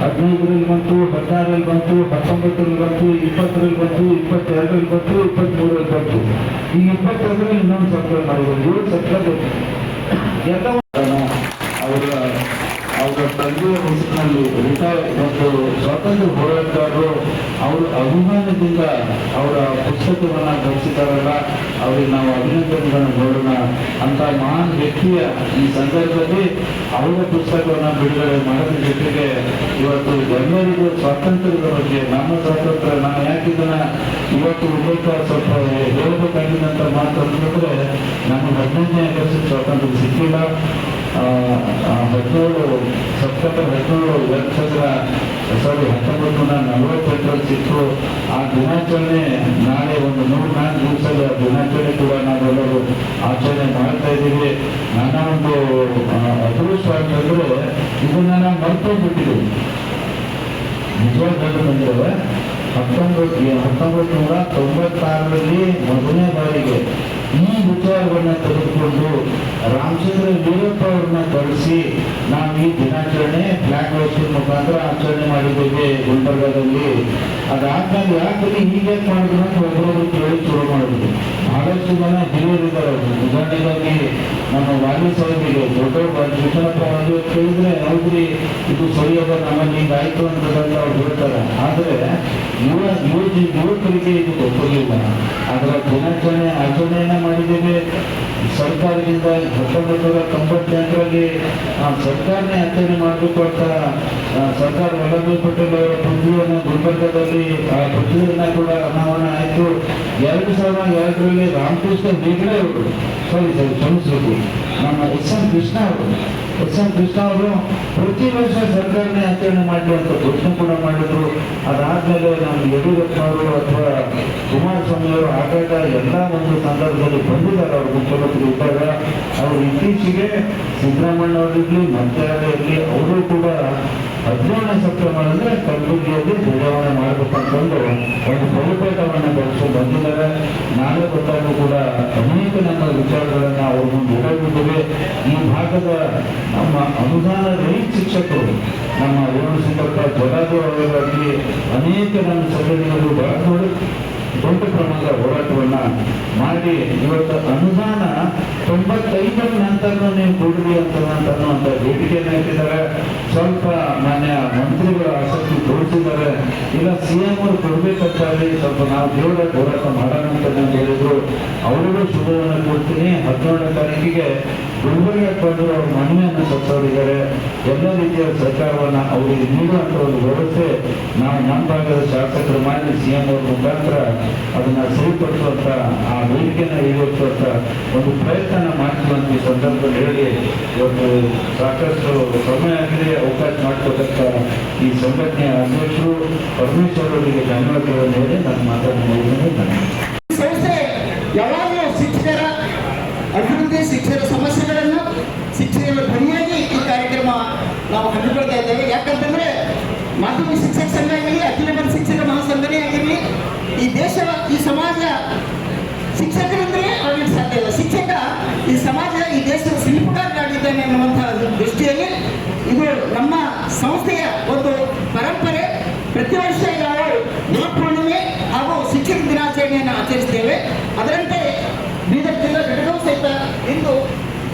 ಹದಿನೈದರಲ್ಲಿ ಬಂತು, ಹದಿನಾರರಲ್ಲಿ ಬಂತು, ಹತ್ತೊಂಬತ್ತರಲ್ಲಿ ಬಂತು, ಇಪ್ಪತ್ತರಲ್ಲಿ ಬಂತು, ಇಪ್ಪತ್ತೆರಡರಲ್ಲಿ ಬಂತು ಇಪ್ಪತ್ತ್ಮೂರರಲ್ಲಿ ಬಂತು. ಈ ಇಪ್ಪತ್ತೆರಡರಲ್ಲಿ ಇನ್ನೊಂದು ಸಪ್ಲೈ ಮಾಡಿದ್ರು ಏಳು ಸಪ್ಲೈ ಎಲ್ಲ ಅವರ ಅವರ ತಂದೆಯ ಹೆಸರಿನಲ್ಲಿ ರಿಟೈರ್ ಮತ್ತು ಸ್ವಾತಂತ್ರ್ಯ ಹೋರಾಟಗಾರರು ಅವರ ಅಭಿಮಾನದಿಂದ ಅವರ ಪುಸ್ತಕವನ್ನು ಗಳಿಸಿದಾರಲ್ಲ ಅವರಿಗೆ ನಾವು ಅಭಿನಂದನೆಗಳನ್ನು ನೋಡೋಣ ಅಂತ ಮಹಾನ್ ವ್ಯಕ್ತಿಯ ಈ ಸಂದರ್ಭದಲ್ಲಿ ಅವರ ಪುಸ್ತಕವನ್ನು ಬಿಡುಗಡೆ ಮಾಡೋದ್ರ ಜೊತೆಗೆ ಇವತ್ತು ಎಲ್ಲರಿಗೂ ಸ್ವಾತಂತ್ರ್ಯದ ಬಗ್ಗೆ, ನಮ್ಮ ಸ್ವಾತಂತ್ರ್ಯ, ನಾನು ಯಾಕೆ ಇದನ್ನ ಇವತ್ತು ಉಲ್ಲೇಖ ಸ್ವಲ್ಪ ಹೇಳಬೇಕಾಗಿದ್ದಂತ ಮಾತು ಅಂತಂದ್ರೆ, ನಮ್ಮ ಹದಿನೈದನೇ ಆಗಸ್ಟ್ ಸ್ವಾತಂತ್ರ್ಯ ಸಿಕ್ಕಿಲ್ಲ. ಹದಿನೇಳು, ಸೆಪ್ಟೆಂಬರ್ ಹದಿನೇಳು ಎರಡು ಸಾರಿ ಹತ್ತೊಂಬತ್ತು ನೂರ ನಲವತ್ತೆಂಟರಲ್ಲಿ ಸಿಕ್ಕು ಆ ದಿನಾಚರಣೆ, ನಾಳೆ ಒಂದು ನೂರ ನಾಲ್ಕು ದಿವಸದ ದಿನಾಚರಣೆ ಕೂಡ ನಾವೆಲ್ಲರೂ ಆಚರಣೆ ಮಾಡ್ತಾ ಇದ್ದೀವಿ. ನನ್ನ ಒಂದು ಅದೃಷ್ಟ ಅಂತಂದ್ರೆ ಇದನ್ನ ನಾವು ಮರ್ತೋಗ್ಬಿಟ್ಟಿದ್ದೀವಿ ನಿಜವಾಗಿ ಬಂದಿರುವ ಹತ್ತೊಂಬತ್ತು ಹತ್ತೊಂಬತ್ತು ನೂರ ತೊಂಬತ್ತಾರರಲ್ಲಿ ಮೊದಲನೇ ಬಾರಿಗೆ ಈ ವಿಚಾರವನ್ನ ತೆಗೆದುಕೊಂಡು ರಾಮಚಂದ್ರ ವೀರಪ್ಪ ಅವ್ರನ್ನ ಕಳಿಸಿ ನಾವು ಈ ದಿನಾಚರಣೆ ಫ್ಲಾಗ್ ಹೌಸಿನ ಮುಖಾಂತರ ಆಚರಣೆ ಮಾಡಿದ್ದೇವೆ ಗುಲ್ಬರ್ಗಾದಲ್ಲಿ. ಅದಾದ್ಮೇಲೆ ಯಾಕಂದ್ರೆ ಹೀಗೆ ಮಾಡಿದ್ರು ಅಂತ ಒಬ್ಬರೊಬ್ಬರು ಕೇಳಿ ಶುರು ಮಾಡಿದ್ರು. ಬಹಳಷ್ಟು ಜನ ಹಿರಿಯರಿದ್ದಾರೆ ಉದಾಹರಣೆಗಾಗಿ ನಮ್ಮ ವಾಲಿ ಸಾಹೇಬಿಗೆ ದೊಡ್ಡ ವಿಶ್ವನಾಥ ಒಂದು ಕೇಳಿದ್ರೆ ಹೌದ್ರಿ, ಇದು ಸರಿಯಾದ ನಮ್ಮಲ್ಲಿ ಹಿಂಗಾಯ್ತು ಅಂತದಂತ ಅವ್ರು ಹೇಳ್ತಾರೆ. ಆದ್ರೆ ಯುವ ಯುವ ಯುವಕರಿಗೆ ಇದು ಗೊತ್ತಿರಲಿಲ್ಲ. ಅದರ ದಿನಾಚರಣೆ, ಆಚರಣೆಯನ್ನ ಮಾಡಿದ್ದೇವೆ. ಸರ್ಕಾರದಿಂದ ಹತ್ತೊಂಬತ್ತು ನೂರ ತೊಂಬತ್ತೆಂಟರಲ್ಲಿ ಸರ್ಕಾರನೇ ಆಚರಣೆ ಮಾಡಬೇಕು ಅಂತ ಸರ್ಕಾರ ವಲ್ಲಭಾಯ್ ಪಟೇಲ್ ಅವರ ಪೃಥ್ವಿಯನ್ನು ಗುಲ್ಬರ್ಗದಲ್ಲಿ, ಆ ಪ್ರತಿಯನ್ನ ಕೂಡ ಅನಾವರಣ ಆಯಿತು. ಎರಡು ಸಾವಿರದ ಎರಡರಲ್ಲಿ ರಾಮಕೃಷ್ಣ ಅವರು ಸಾರಿ ಸರಿ ಕ್ಷಮಿಸಬೇಕು ನಮ್ಮ ಎಸ್ ಎಂ ಕೃಷ್ಣ ಅವರು ಎಸ್ ಎಂ ಕೃಷ್ಣ ಅವರು ಪ್ರತಿ ವರ್ಷ ಸರ್ಕಾರನೇ ಆಚರಣೆ ಅಂತ ಘೋಷಣೆ ಕೂಡ ಮಾಡಿದ್ರು ಅದಾದ್ಮೇಲೆ ನಮ್ಮ ಯಡಿಯೂರಪ್ಪ ಅವರು ಅಥವಾ ಕುಮಾರಸ್ವಾಮಿ ಅವರು ಆಗಾಗ ಎಲ್ಲ ಒಂದು ಸಂದರ್ಭದಲ್ಲಿ ಬಂದಿದ್ದಾರೆ ಅವರು ಮುಖ್ಯಮಂತ್ರಿ ಇದ್ದಾಗ ಅವರು ಇತ್ತೀಚೆಗೆ ಸಿದ್ದರಾಮಯ್ಯ ಅವರಿರಲಿ ಮಂತ್ರಾಲಯ ಇರಲಿ ಅವರು ಕೂಡ ಹದಿನೇಳನೇ ಸೆಪ್ಟೆಂಬರ್ ಅಂದ್ರೆ ಕಲಬುರಗಿಯಲ್ಲಿ ಧ್ವಜಾವಣೆ ಮಾಡಬೇಕಂತಂದು ಒಂದು ಬಹುಪೇಟವನ್ನು ಬೆಳೆಸಿ ಬಂದಿದ್ದಾರೆ. ನಾಳೆ ಗೊತ್ತಾಗೂ ಕೂಡ ಅನೇಕ ನಮ್ಮ ವಿಚಾರಗಳನ್ನು ಅವ್ರ ಮುಂದೆ ಇಡಬಿದ್ದೇವೆ ಈ ಭಾಗದ ನಮ್ಮ ಅನುದಾನ ರೈತ ಶಿಕ್ಷಕರು, ನಮ್ಮ ರೇಣು ಸಿಂಗಪ್ಪ ಜಗಾದ ಅವರಾಗಲಿ ಅನೇಕ ನಮ್ಮ ಸಂಘಟನೆಗಳು ಬಳಸ್ಕೊಂಡು ದೊಡ್ಡ ಪ್ರಮಾಣದ ಹೋರಾಟವನ್ನ ಮಾಡಿ, ಇವತ್ತು ಅನುದಾನ ತೊಂಬತ್ತೈದರ ನಂತರ ನೀವು ಕೊಡ್ರಿ ಅಂತ ಅನ್ನುವಂಥ ಬೇಡಿಕೆಯನ್ನು ಇಟ್ಟಿದ್ದಾರೆ. ಸ್ವಲ್ಪ ಮಾನ್ಯ ಮಂತ್ರಿಗಳು ಆಸಕ್ತಿ ತೋರಿಸಿದ್ದಾರೆ. ಇಲ್ಲ, ಸಿ ಎಂ ಅವರು ಕೊಡ್ಬೇಕಂತ ಸ್ವಲ್ಪ ನಾವು ದೇವರ ಹೋರಾಟ ಮಾಡೋಣ ಅಂತ ಹೇಳಿದ್ರು. ಅವರಿಗೂ ಶುಭವನ್ನು ಕೊಡ್ತೀನಿ ಹದಿನೇಳನೇ ತಾರೀಕಿಗೆ ಗುಲ್ಬರ್ಗ ಪಡೆದು ಅವರು ಮನೆಯನ್ನು ಕೊಟ್ಟವರಿದ್ದಾರೆ. ಎಲ್ಲ ರೀತಿಯ ಸರ್ಕಾರವನ್ನು ಅವರಿಗೆ ನೀಡುವಂತ ಒಂದು ವ್ಯವಸ್ಥೆ ನಾವು ನಮ್ಮ ಭಾಗದ ಶಾಸಕರು ಮಾಡಿ ಸಿ ಎಂ ಅವ್ರ ಮುಖಾಂತರ ಅದನ್ನ ಸರಿಪಡಿಸುವಂತ, ಆ ಬೇಡಿಕೆನ ಈಡೇರಿಸುವಂತ ಒಂದು ಪ್ರಯತ್ನ ಮಾಡ್ತೀವಂತ ಈ ಸಂದರ್ಭದಲ್ಲಿ ಹೇಳಿ ಇವತ್ತು ಸಾಕಷ್ಟು ಸಮಯ ಆಗಿದೆ, ಅವಕಾಶ ಮಾಡಿಕೊಟ್ಟಂತ ಈ ಸಂಘಟನೆಯ ಅಧ್ಯಕ್ಷರು. ಪರಮೇಶ್ವರ್ ಅವರಿಗೆ ಧನ್ಯವಾದಗಳನ್ನು ಹೇಳಿ ನಾನು ಮಾತಾಡಿದ್ದೇನೆ ಧನ್ಯವಾದ ಯಾವಾಗಲೂ ಶಿಕ್ಷಕರ ಅಭಿವೃದ್ಧಿ, ಶಿಕ್ಷಕರ ಸಮಸ್ಯೆಗಳನ್ನು ಶಿಕ್ಷಕರ ಧ್ವನಿಯಾಗಿ ಈ ಕಾರ್ಯಕ್ರಮ ನಾವು ಹಮ್ಮಿಕೊಳ್ತಾ ಇದ್ದೇವೆ. ಯಾಕಂತಂದ್ರೆ ಮಾಧ್ಯಮ ಶಿಕ್ಷಕ ಸಂಘ ಆಗಿರಲಿ ಅಖಿಲ ಭಾರತ ಶಿಕ್ಷಕ ಮಹಾಸಂಘನೇ ಆಗಿರಲಿ, ಈ ದೇಶ ಈ ಸಮಾಜ ಶಿಕ್ಷಕರಂದ್ರೆ ಆಗಲಿಕ್ಕೆ ಸಾಧ್ಯ ಇಲ್ಲ. ಶಿಕ್ಷಕ ಈ ಸಮಾಜ, ಈ ದೇಶದ ಶಿಲ್ಪಕಾರನಾಗಿದ್ದಾನೆ ಅನ್ನುವಂತಹ ದೃಷ್ಟಿಯಲ್ಲಿ ಇದು ನಮ್ಮ ಸಂಸ್ಥೆಯ ಒಂದು ಪರಂಪರೆ. ಪ್ರತಿ ವರ್ಷ ನಾವು ಗುರುಪೂರ್ಣಿಮೆ ಹಾಗೂ ಶಿಕ್ಷಕ ದಿನಾಚರಣೆಯನ್ನು ಆಚರಿಸ್ತೇವೆ. ಅದರಂತೆ ಬೀದರ್ ಜಿಲ್ಲಾ ಘಟಕವು ಸಹಿತ ಇಂದು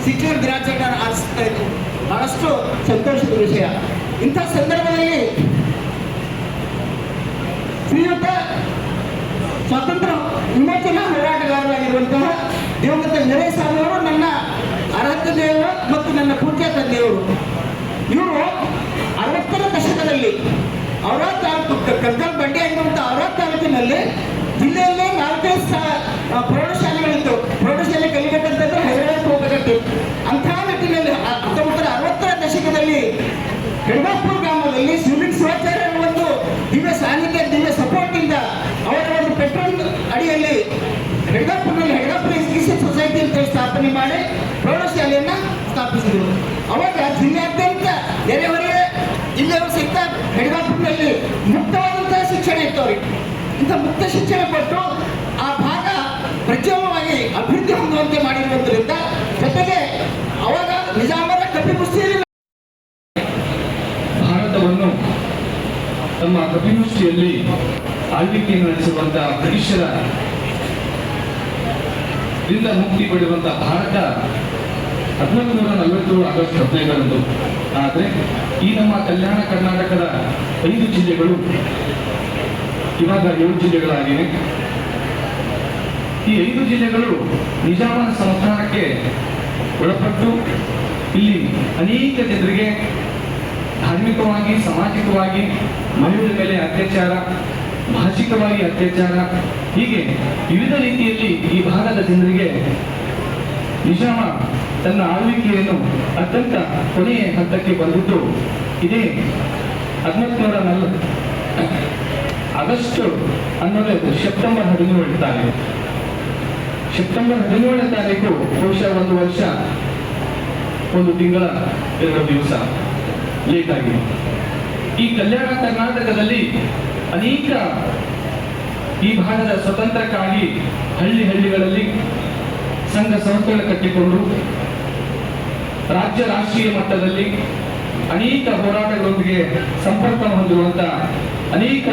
ಸಿಕ್ಕಿರ್ ದಿನಾಚರಣೆ ಆರಿಸ್ತಾ ಇದ್ರು ಬಹಳಷ್ಟು ಸಂತೋಷದ ವಿಷಯ. ಇಂಥ ಸಂದರ್ಭದಲ್ಲಿ ಶ್ರೀಯುತ ಸ್ವಾತಂತ್ರ್ಯ ವಿಮೋಚನಾ ಹೋರಾಟಗಾರರಾಗಿರುವಂತಹ ದಿವಂಗತ ನೆರೆ ಅವರು ನನ್ನ ಅರ್ಹತ ದೇವರು ಮತ್ತು ನನ್ನ ಪೂಜ್ಯ ತಂದೆಯವರು ಇವರು ಅರವತ್ತರ ದಶಕದಲ್ಲಿ ಅವರ ತಾಲೂಕು ಕಂಕಲ್ ಬಂಡೆ ಆಗಿರುವಂತಹ ಅವರ ತಾಲೂಕಿನಲ್ಲಿ ಜಿಲ್ಲೆಯಲ್ಲೇ ನಾಲ್ಕೇ ಪ್ರೌಢ ದಶಕದಲ್ಲಿ ಹೆಡ್ಗಾಪುರ ಗ್ರಾಮದಲ್ಲಿ ಸಿವಿಲ್ ಶಿವಾಚಾರ್ಯ ಒಂದು ದಿವ್ಯ ಸಾನ್ನಿಧ್ಯ ದಿವ್ಯ ಸಪೋರ್ಟ್ ಇಂದ ಅವರ ಒಂದು ಪೆಟ್ರೋಲ್ ಅಡಿಯಲ್ಲಿ ಹೆಡ್ಗಾಪುರ್ನಲ್ಲಿ ಹೆಡ್ಗಾಪುರ ಎಜುಕೇಶನ್ ಸೊಸೈಟಿ ಅಂತ ಸ್ಥಾಪನೆ ಮಾಡಿ ಪ್ರೌಢಶಾಲೆಯನ್ನ ಸ್ಥಾಪಿಸಿದರು. ಅವಾಗ ಜಿಲ್ಲೆಯಾದ್ಯಂತ ನೆರೆಹೊರೆ ಜಿಲ್ಲೆಯವರು ಸಹಿತ ಹೆಡ್ಗಾಪುರ್ನಲ್ಲಿ ಮುಕ್ತವಾದಂತಹ ಶಿಕ್ಷಣ ಇತ್ತು ಅವರಿಗೆ ಇಂಥ ಮುಕ್ತ ಶಿಕ್ಷಣ ಕೊಟ್ಟು ಆ ಭಾಗ ಪ್ರಜ್ವಲವಾಗಿ ಅಭಿವೃದ್ಧಿ ಹೊಂದುವಂತೆ ಮಾಡಿರುವುದರಿಂದ ಜೊತೆಗೆ ಅವಾಗ ನಿಜಾಮರ ಕಪಿಮುಸ್ತಿಯಲ್ಲಿ ಭಾರತವನ್ನು ತಮ್ಮ ಕಪಿಮುಷ್ಟಿಯಲ್ಲಿ ಆಳ್ವಿಕೆ ನಡೆಸುವಂತಹ ಬ್ರಿಟಿಷರ ದಿಂದ ಮುಕ್ತಿ ಪಡೆಯುವಂತಹ ಭಾರತ ಹದಿನಾಲ್ಕು ನೂರ ನಲವತ್ತೇಳು ಆಗಸ್ಟ್ ಹದಿನೈದರಂದು. ಆದರೆ ಈ ನಮ್ಮ ಕಲ್ಯಾಣ ಕರ್ನಾಟಕದ ಐದು ಜಿಲ್ಲೆಗಳು ಇವಾಗ ಏಳು ಜಿಲ್ಲೆಗಳಾಗಿವೆ. ಈ ಐದು ಜಿಲ್ಲೆಗಳು ನಿಜಾಮನ ಸಂಸ್ಥಾನಕ್ಕೆ ಒಳಪಟ್ಟು ಇಲ್ಲಿ ಅನೇಕ ಜನರಿಗೆ ಧಾರ್ಮಿಕವಾಗಿ, ಸಾಮಾಜಿಕವಾಗಿ ಮಹಿಳೆಯರ ಮೇಲೆ ಅತ್ಯಾಚಾರ ಭಾಷಿಕವಾಗಿ ಅತ್ಯಾಚಾರ, ಹೀಗೆ ವಿವಿಧ ರೀತಿಯಲ್ಲಿ ಈ ಭಾಗದ ಜನರಿಗೆ ನಿಜಾಮ ತನ್ನ ಆಳ್ವಿಕೆಯನ್ನು ಅತ್ಯಂತ ಕೊನೆಯ ಹಂತಕ್ಕೆ ಬಂದಿದ್ದು ಇದೇ ಹದಿನೆಂಟು ನೂರ ನಲ್ ಆಗಸ್ಟ್ ಹನ್ನೊಂದು ಸೆಪ್ಟೆಂಬರ್ ಹದಿನೇಳು ತಾರೀಕು. ಸೆಪ್ಟೆಂಬರ್ ಹದಿನೇಳನೇ ತಾರೀಕು ಬಹುಶಃ ಒಂದು ವರ್ಷ, ಒಂದು ತಿಂಗಳ, ಎರಡು ದಿವಸ. ಲೇಟ್ ಈ ಕಲ್ಯಾಣ ಕರ್ನಾಟಕದಲ್ಲಿ ಅನೇಕ ಈ ಭಾಗದ ಸ್ವತಂತ್ರಕ್ಕಾಗಿ ಹಳ್ಳಿ ಹಳ್ಳಿಗಳಲ್ಲಿ ಸಂಘ ಸಂಸ್ಥೆಗಳು ಕಟ್ಟಿಕೊಂಡು ರಾಜ್ಯ ರಾಷ್ಟ್ರೀಯ ಮಟ್ಟದಲ್ಲಿ ಅನೇಕ ಹೋರಾಟಗಳೊಂದಿಗೆ ಸಂಪರ್ಕ ಹೊಂದಿರುವಂತ ಅನೇಕ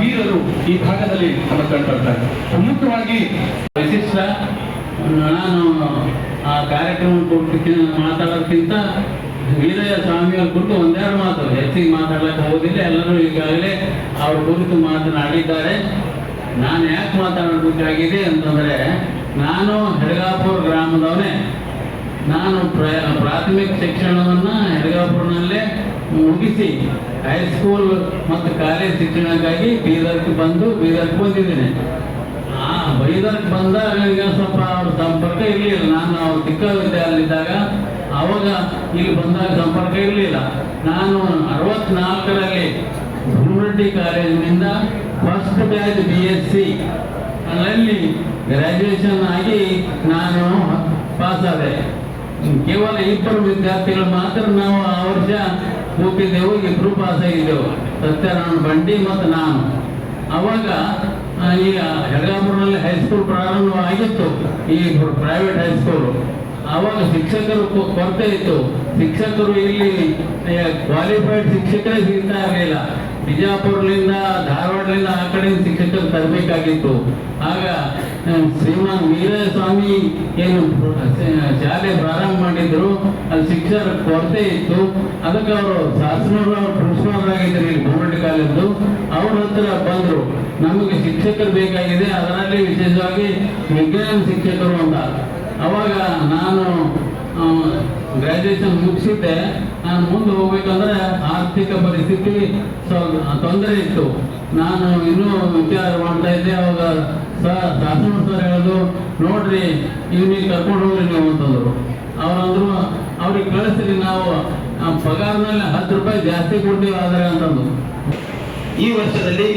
ವೀರರು ಈ ಭಾಗದಲ್ಲಿ ನಮ್ಮ ಕಂಡುಬರ್ತಾರೆ ಪ್ರಮುಖವಾಗಿ ವಿಶಿಷ್ಟ ನಾನು ಆ ಕಾರ್ಯಕ್ರಮ ಮಾತಾಡೋದಕ್ಕಿಂತ ವೀರಯ್ಯ ಸ್ವಾಮಿಯವ್ರ ಕುರಿತು ಒಂದೆರಡು ಮಾತು, ಹೆಚ್ಚಿಗೆ ಮಾತಾಡಲಿಕ್ಕೆ ಹೋಗೋದಿಲ್ಲ ಎಲ್ಲರೂ ಈಗಾಗಲೇ ಅವ್ರ ಕುರಿತು ಮಾತನಾಡಿದ್ದಾರೆ. ನಾನು ಯಾಕೆ ಮಾತಾಡಬೇಕಾಗಿದೆ ಅಂತಂದರೆ, ನಾನು ಹೆಡಗಾಪುರ ಗ್ರಾಮದವನೇ. ನಾನು ಪ್ರ ಪ್ರಾಥಮಿಕ ಶಿಕ್ಷಣವನ್ನು ಹೆಡಗಾಪುರನಲ್ಲೇ ಮುಗಿಸಿ ಹೈಸ್ಕೂಲ್ ಮತ್ತು ಕಾಲೇಜ್ ಶಿಕ್ಷಣಕ್ಕಾಗಿ ಬೀದರ್ಗೆ ಬಂದು, ಬೀದರ್ಗೆ ಬಂದಿದ್ದೇನೆ. ಆ ಬೈದರ್ಗೆ ಬಂದಾಗ ನನಗೆ ಸ್ವಲ್ಪ ಅವ್ರ ಸಂಪರ್ಕ ಇರಲಿಲ್ಲ. ನಾನು ಅವ್ರ ಚಿಕ್ಕ ವಿದ್ಯಾಲಯದಲ್ಲಿದ್ದಾಗ ಅವಾಗ ಇಲ್ಲಿ ಬಂದಾಗ ಸಂಪರ್ಕ ಇರಲಿಲ್ಲ. ನಾನು ಅರವತ್ನಾಲ್ಕರಲ್ಲಿ ಭೂಮರೆಡ್ಡಿ ಕಾಲೇಜಿನಿಂದ first batch B S C ಅಲ್ಲಿ ಗ್ರ್ಯಾಜುಯೇಷನ್ ಆಗಿ ನಾನು ಪಾಸ್ ಆದೆ. ಕೇವಲ ಇಬ್ಬರು ವಿದ್ಯಾರ್ಥಿಗಳು ಮಾತ್ರ ನಾವು ಆ ವರ್ಷ ಕೂತಿದ್ದೆವು ಇಬ್ಬರು ಪಾಸ್ ಆಗಿದ್ದೆವು. ಸತ್ಯನಾರಾಯಣ ಬಂಡಿ ಮತ್ತು ನಾನು. ಅವಾಗ ಈಗ ಹೈ ಹೈಸ್ಕೂಲ್ ಪ್ರಾರಂಭವಾಗಿತ್ತು. ಈ ಪ್ರೈವೇಟ್ ಹೈಸ್ಕೂಲು ಆವಾಗ ಶಿಕ್ಷಕರು ಕೊರತೆ ಇತ್ತು. ಶಿಕ್ಷಕರು ಇಲ್ಲಿ ಕ್ವಾಲಿಫೈಡ್ ಶಿಕ್ಷಕರೇ ಸಿಗ್ತಾ ಇರಲಿಲ್ಲ. ಬಿಜಾಪುರ್ಲಿಂದ ಧಾರವಾಡದಿಂದ ಆ ಕಡೆ ಶಿಕ್ಷಕರು ತರಬೇಕಾಗಿತ್ತು. ಆಗ ಶ್ರೀಮಾನ್ ವೀರಸ್ವಾಮಿ ಏನು ಶಾಲೆ ಪ್ರಾರಂಭ ಮಾಡಿದ್ರು. ಅಲ್ಲಿ ಶಿಕ್ಷಕರ ಕೊರತೆ ಇತ್ತು. ಅದಕ್ಕೆ ಅವರು ಶಾಸನವರು ಪ್ರಿನ್ಸಿಪಾಲರಾಗಿದ್ದರು ಇಲ್ಲಿ ಗೌರ್ಮೆಂಟ್ ಕಾಲೇಜು ಅವ್ರ ಹತ್ರ ಬಂದರು. ನಮಗೆ ಶಿಕ್ಷಕರು ಬೇಕಾಗಿದೆ. ಅದರಲ್ಲಿ ವಿಶೇಷವಾಗಿ ವಿಜ್ಞಾನ ಶಿಕ್ಷಕರು ಅಂತ. ಅವಾಗ ನಾನು ಗ್ರ್ಯಾಜುಯೇಷನ್ ಮುಗಿಸಿದ್ದೆ. ನಾನು ಮುಂದೆ ಹೋಗ್ಬೇಕಂದ್ರೆ ಆರ್ಥಿಕ ಪರಿಸ್ಥಿತಿ ತೊಂದರೆ ಇತ್ತು. ನಾನು ಇನ್ನೂ ವಿಚಾರ ಮಾಡ್ತಾ ಇದ್ದೆ. ಅವಾಗ ಸಹ ಶಾಸನ ಸರ್ ಹೇಳೋದು, ನೋಡ್ರಿ, ಇವನಿಗೆ ಕರ್ಕೊಂಡು ಹೋಗ್ರಿ ನೀವು ಅಂತಂದ್ರು. ಅವ್ರಂದ್ರು, ಅವ್ರಿಗೆ ಕಳಿಸ್ರಿ ನಾವು ಮೇಲೆ ಹತ್ತು ರೂಪಾಯಿ ಜಾಸ್ತಿ ಕೊಡ್ತೀವಿ ಆದ್ರೆ ಅಂತಂದು ಈ ವರ್ಷದಲ್ಲಿ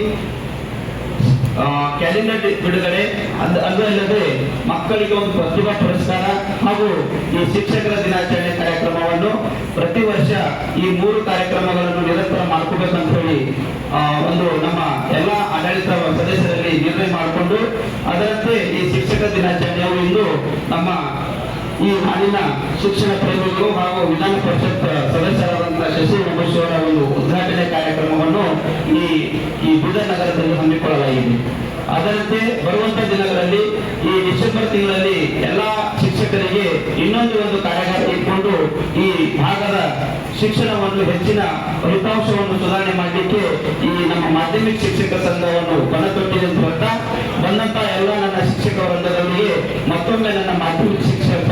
ಕ್ಯಾಲೆಂಡರ್ ಬಿಡುಗಡೆ, ಅದ್ ಅಲ್ಲದೆ ಮಕ್ಕಳಿಗೆ ಒಂದು ಪ್ರತಿಭಾ ಪುರಸ್ಕಾರ ಹಾಗೂ ಈ ಶಿಕ್ಷಕರ ದಿನಾಚರಣೆ ಕಾರ್ಯಕ್ರಮವನ್ನು ಪ್ರತಿ ವರ್ಷ ಈ ಮೂರು ಕಾರ್ಯಕ್ರಮಗಳನ್ನು ನಿರಂತರ ಮಾಡ್ಕೋಬೇಕಂತ ಹೇಳಿ ಒಂದು ನಮ್ಮ ಎಲ್ಲ ಆಡಳಿತ ಸದಸ್ಯರಲ್ಲಿ ನಿರ್ಣಯ ಮಾಡಿಕೊಂಡು ಅದರಂತೆ ಈ ಶಿಕ್ಷಕ ದಿನಾಚರಣೆಯು ಇಂದು ನಮ್ಮ ಈ ನಾಡಿನ ಶಿಕ್ಷಣ ಪ್ರೇಮಿಗಳು ಹಾಗೂ ವಿಧಾನ ಪರಿಷತ್ ಸದಸ್ಯರಾದಂತಹ ಶಶಿ ಅವರ ಒಂದು ಉದ್ಘಾಟನೆ ಕಾರ್ಯಕ್ರಮವನ್ನು ಈ ಈ ಬೀದರ್ ಹಮ್ಮಿಕೊಳ್ಳಲಾಗಿದೆ. ಅದರಂತೆ ಬರುವಂತಹ ದಿನಗಳಲ್ಲಿ ಈ ಡಿಸೆಂಬರ್ ತಿಂಗಳಲ್ಲಿ ಎಲ್ಲಾ ಶಿಕ್ಷಕರಿಗೆ ಇನ್ನೊಂದು ಒಂದು ಕಾರ್ಯಾಗಾರ ಇಟ್ಕೊಂಡು ಈ ಭಾಗದ ಶಿಕ್ಷಣವನ್ನು ಹೆಚ್ಚಿನ ಫಲಿತಾಂಶವನ್ನು ಸುಧಾರಣೆ ಮಾಡಲಿಕ್ಕೆ ಈ ನಮ್ಮ ಮಾಧ್ಯಮಿಕ ಶಿಕ್ಷಕ ಸಂಘವನ್ನು ಪಣತೊಟ್ಟಿದೆ ಅಂತ ಬಂದಂತಹ ಬಂದಂತ ಎಲ್ಲ ನನ್ನ ಶಿಕ್ಷಕ ವೃಂದದವರಿಗೆ ಮತ್ತೊಮ್ಮೆ ನನ್ನ ಮಾಧ್ಯಮಿಕ ಶಿಕ್ಷಕ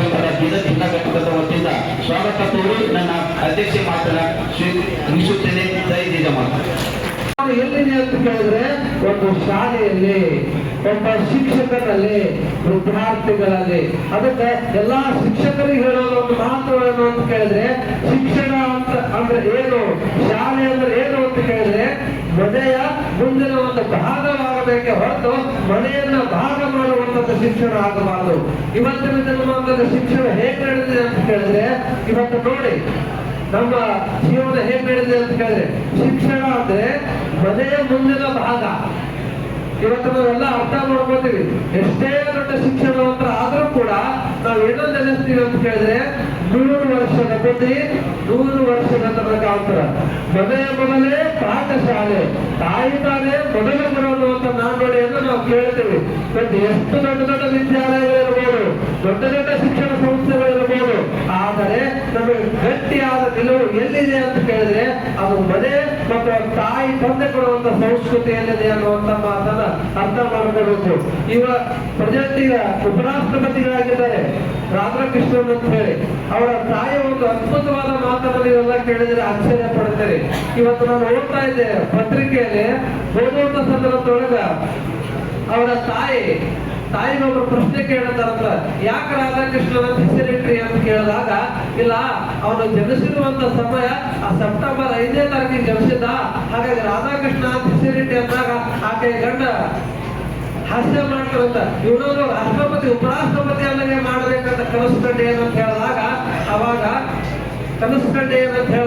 ಸಂಘದ ಜಿಲ್ಲಾ ಘಟಕದ ವತಿಯಿಂದ ಸ್ವಾಗತ ಕೋರಿ ನನ್ನ ಅಧ್ಯಕ್ಷ ಮಾತನ್ನ ಮುಗಿಸುತ್ತೇನೆ ಜೈ ನಿಜಾಮ ನಾನು ಎಲ್ಲಿದೆ ಅಂತ ಕೇಳಿದ್ರೆ ಒಂದು ಶಾಲೆಯಲ್ಲಿ, ಒಬ್ಬ ಶಿಕ್ಷಕನಲ್ಲಿ, ವಿದ್ಯಾರ್ಥಿಗಳಲ್ಲಿ. ಅದಕ್ಕೆ ಎಲ್ಲಾ ಶಿಕ್ಷಕರಿಗೆ ಹೇಳೋದು ಒಂದು ಮಾತು ಏನು ಅಂತ ಕೇಳಿದ್ರೆ, ಶಿಕ್ಷಣ ಅಂತ ಅಂದ್ರೆ ಏನು? ಶಾಲೆ ಅಂದ್ರೆ ಏನು ಅಂತ ಕೇಳಿದ್ರೆ, ಮನೆಯ ಮುಂದಿನ ಒಂದು ಭಾಗವಾಗಬೇಕೆ ಹೊರತು ಮನೆಯನ್ನ ಭಾಗ ಮಾಡುವಂತ ಶಿಕ್ಷಣ ಆಗಬಾರದು. ಇವತ್ತಿನ ಜನ್ಮಾಂತದ ಶಿಕ್ಷಣ ಹೇಗೆ ನಡೆದಿದೆ ಅಂತ ಕೇಳಿದ್ರೆ, ಇವತ್ತು ನೋಡಿ ನಮ್ಮ ಜೀವನ ಹೇಗ್ ನಡೆದಿದೆ ಅಂತ ಕೇಳಿದ್ರೆ, ಶಿಕ್ಷಣ ಅಂದ್ರೆ ಮನೆಯ ಮುಂದಿನ ಭಾಗ. ಇವತ್ತು ನಾವೆಲ್ಲ ಅರ್ಥ ಮಾಡ್ಕೋತೀವಿ. ಎಷ್ಟೇ ದೊಡ್ಡ ಶಿಕ್ಷಣವಂತರ ಆದ್ರೂ ಕೂಡ ನಾವು ಏನೋ ನೆನೆಸ್ತೀವಿ ಅಂತ ಕೇಳಿದ್ರೆ ನೂರು ವರ್ಷದ ಬುದ್ಧಿ ನೂರು ವರ್ಷದ ಮುಖಾಂತರ ಮನೆಯ ಮೊದಲೇ ಪಾಠಶಾಲೆ. ತಾಯಿ ತಾನೇ ಮೊದಲ ಬರೋದು ಅಂತ ನಾಣ್ಣುಡಿಯನ್ನು ನಾವು ಕೇಳ್ತೀವಿ. ಬಟ್ ಎಷ್ಟು ದೊಡ್ಡ ದೊಡ್ಡ ವಿದ್ಯಾಲಯಗಳಿರ್ಬೋದು, ದೊಡ್ಡ ದೊಡ್ಡ ಶಿಕ್ಷಣ ಸಂಸ್ಥೆಗಳಿರ್ಬೋದು, ಆದರೆ ನಮಗೆ ಗಟ್ಟಿಯಾದ ನಿಲುವು ಎಲ್ಲಿದೆ ಅಂತ ಕೇಳಿದ್ರೆ ಅದು ಮನೆ ಮತ್ತು ತಾಯಿ ತಂದೆ ಕೊಡುವಂತ ಸಂಸ್ಕೃತಿ ಎಲ್ಲಿದೆ ಅನ್ನುವಂತ ಮಾತನ್ನ ಅರ್ಥ ಮಾಡ್ಕೋಬೇಕು ಇವ ಪ್ರಜಾತಿಯ ಉಪರಾಷ್ಟ್ರಪತಿಗಳಾಗಿದ್ದಾರೆ. ರಾಧಾಕೃಷ್ಣನ್ ಅಂತ ಹೇಳಿ, ಅವರ ತಾಯಿ ಒಂದು ಅದ್ಭುತವಾದ ಮಾತನ್ನು ನೀವೆಲ್ಲ ಕೇಳಿದ್ರೆ ಆಶ್ಚರ್ಯ ಪಡ್ತೀರಿ ಇವತ್ತು ನಾನು ಓದ್ತಾ ಇದ್ದೆ ಪತ್ರಿಕೆಯಲ್ಲಿ, ಓದುವಂತ ಸಂದರ್ಭದೊಳಗ ಅವರ ತಾಯಿ ತಾಯಿಗೆ ಪ್ರಶ್ನೆ ಕೇಳ್ತಾರಂತ ಯಾಕೆ ರಾಧಾಕೃಷ್ಣನ ಹೆಸರಿಟ್ರಿ ಅಂತ ಕೇಳಿದಾಗ, ಇಲ್ಲ, ಅವನು ಜನಿಸಿರುವಂತ ಸಮಯ ಆ ಸೆಪ್ಟೆಂಬರ್ ಐದನೇ ತಾರೀಕಿಗೆ ಜನಿಸಿದ್ದ, ಹಾಗಾಗಿ ರಾಧಾಕೃಷ್ಣ ಅಂತ ಹೆಸರಿಟ್ಟಿ ಅಂದಾಗ ಆಕೆ ಗಂಡ ಹಾಸ್ಯ ಮಾಡ್ತಾರಂತ ಇವನವರು ರಾಷ್ಟ್ರಪತಿ ಉಪರಾಷ್ಟ್ರಪತಿ ಅಲ್ಲಿಗೆ ಮಾಡ್ಬೇಕಂತ ಕನಸು ಕಂಡೆ ಏನಂತ ಹೇಳಿದಾಗ ಅವಾಗ ಕನಸು ಕಂಡೆ ಏನಂತ ಹೇಳ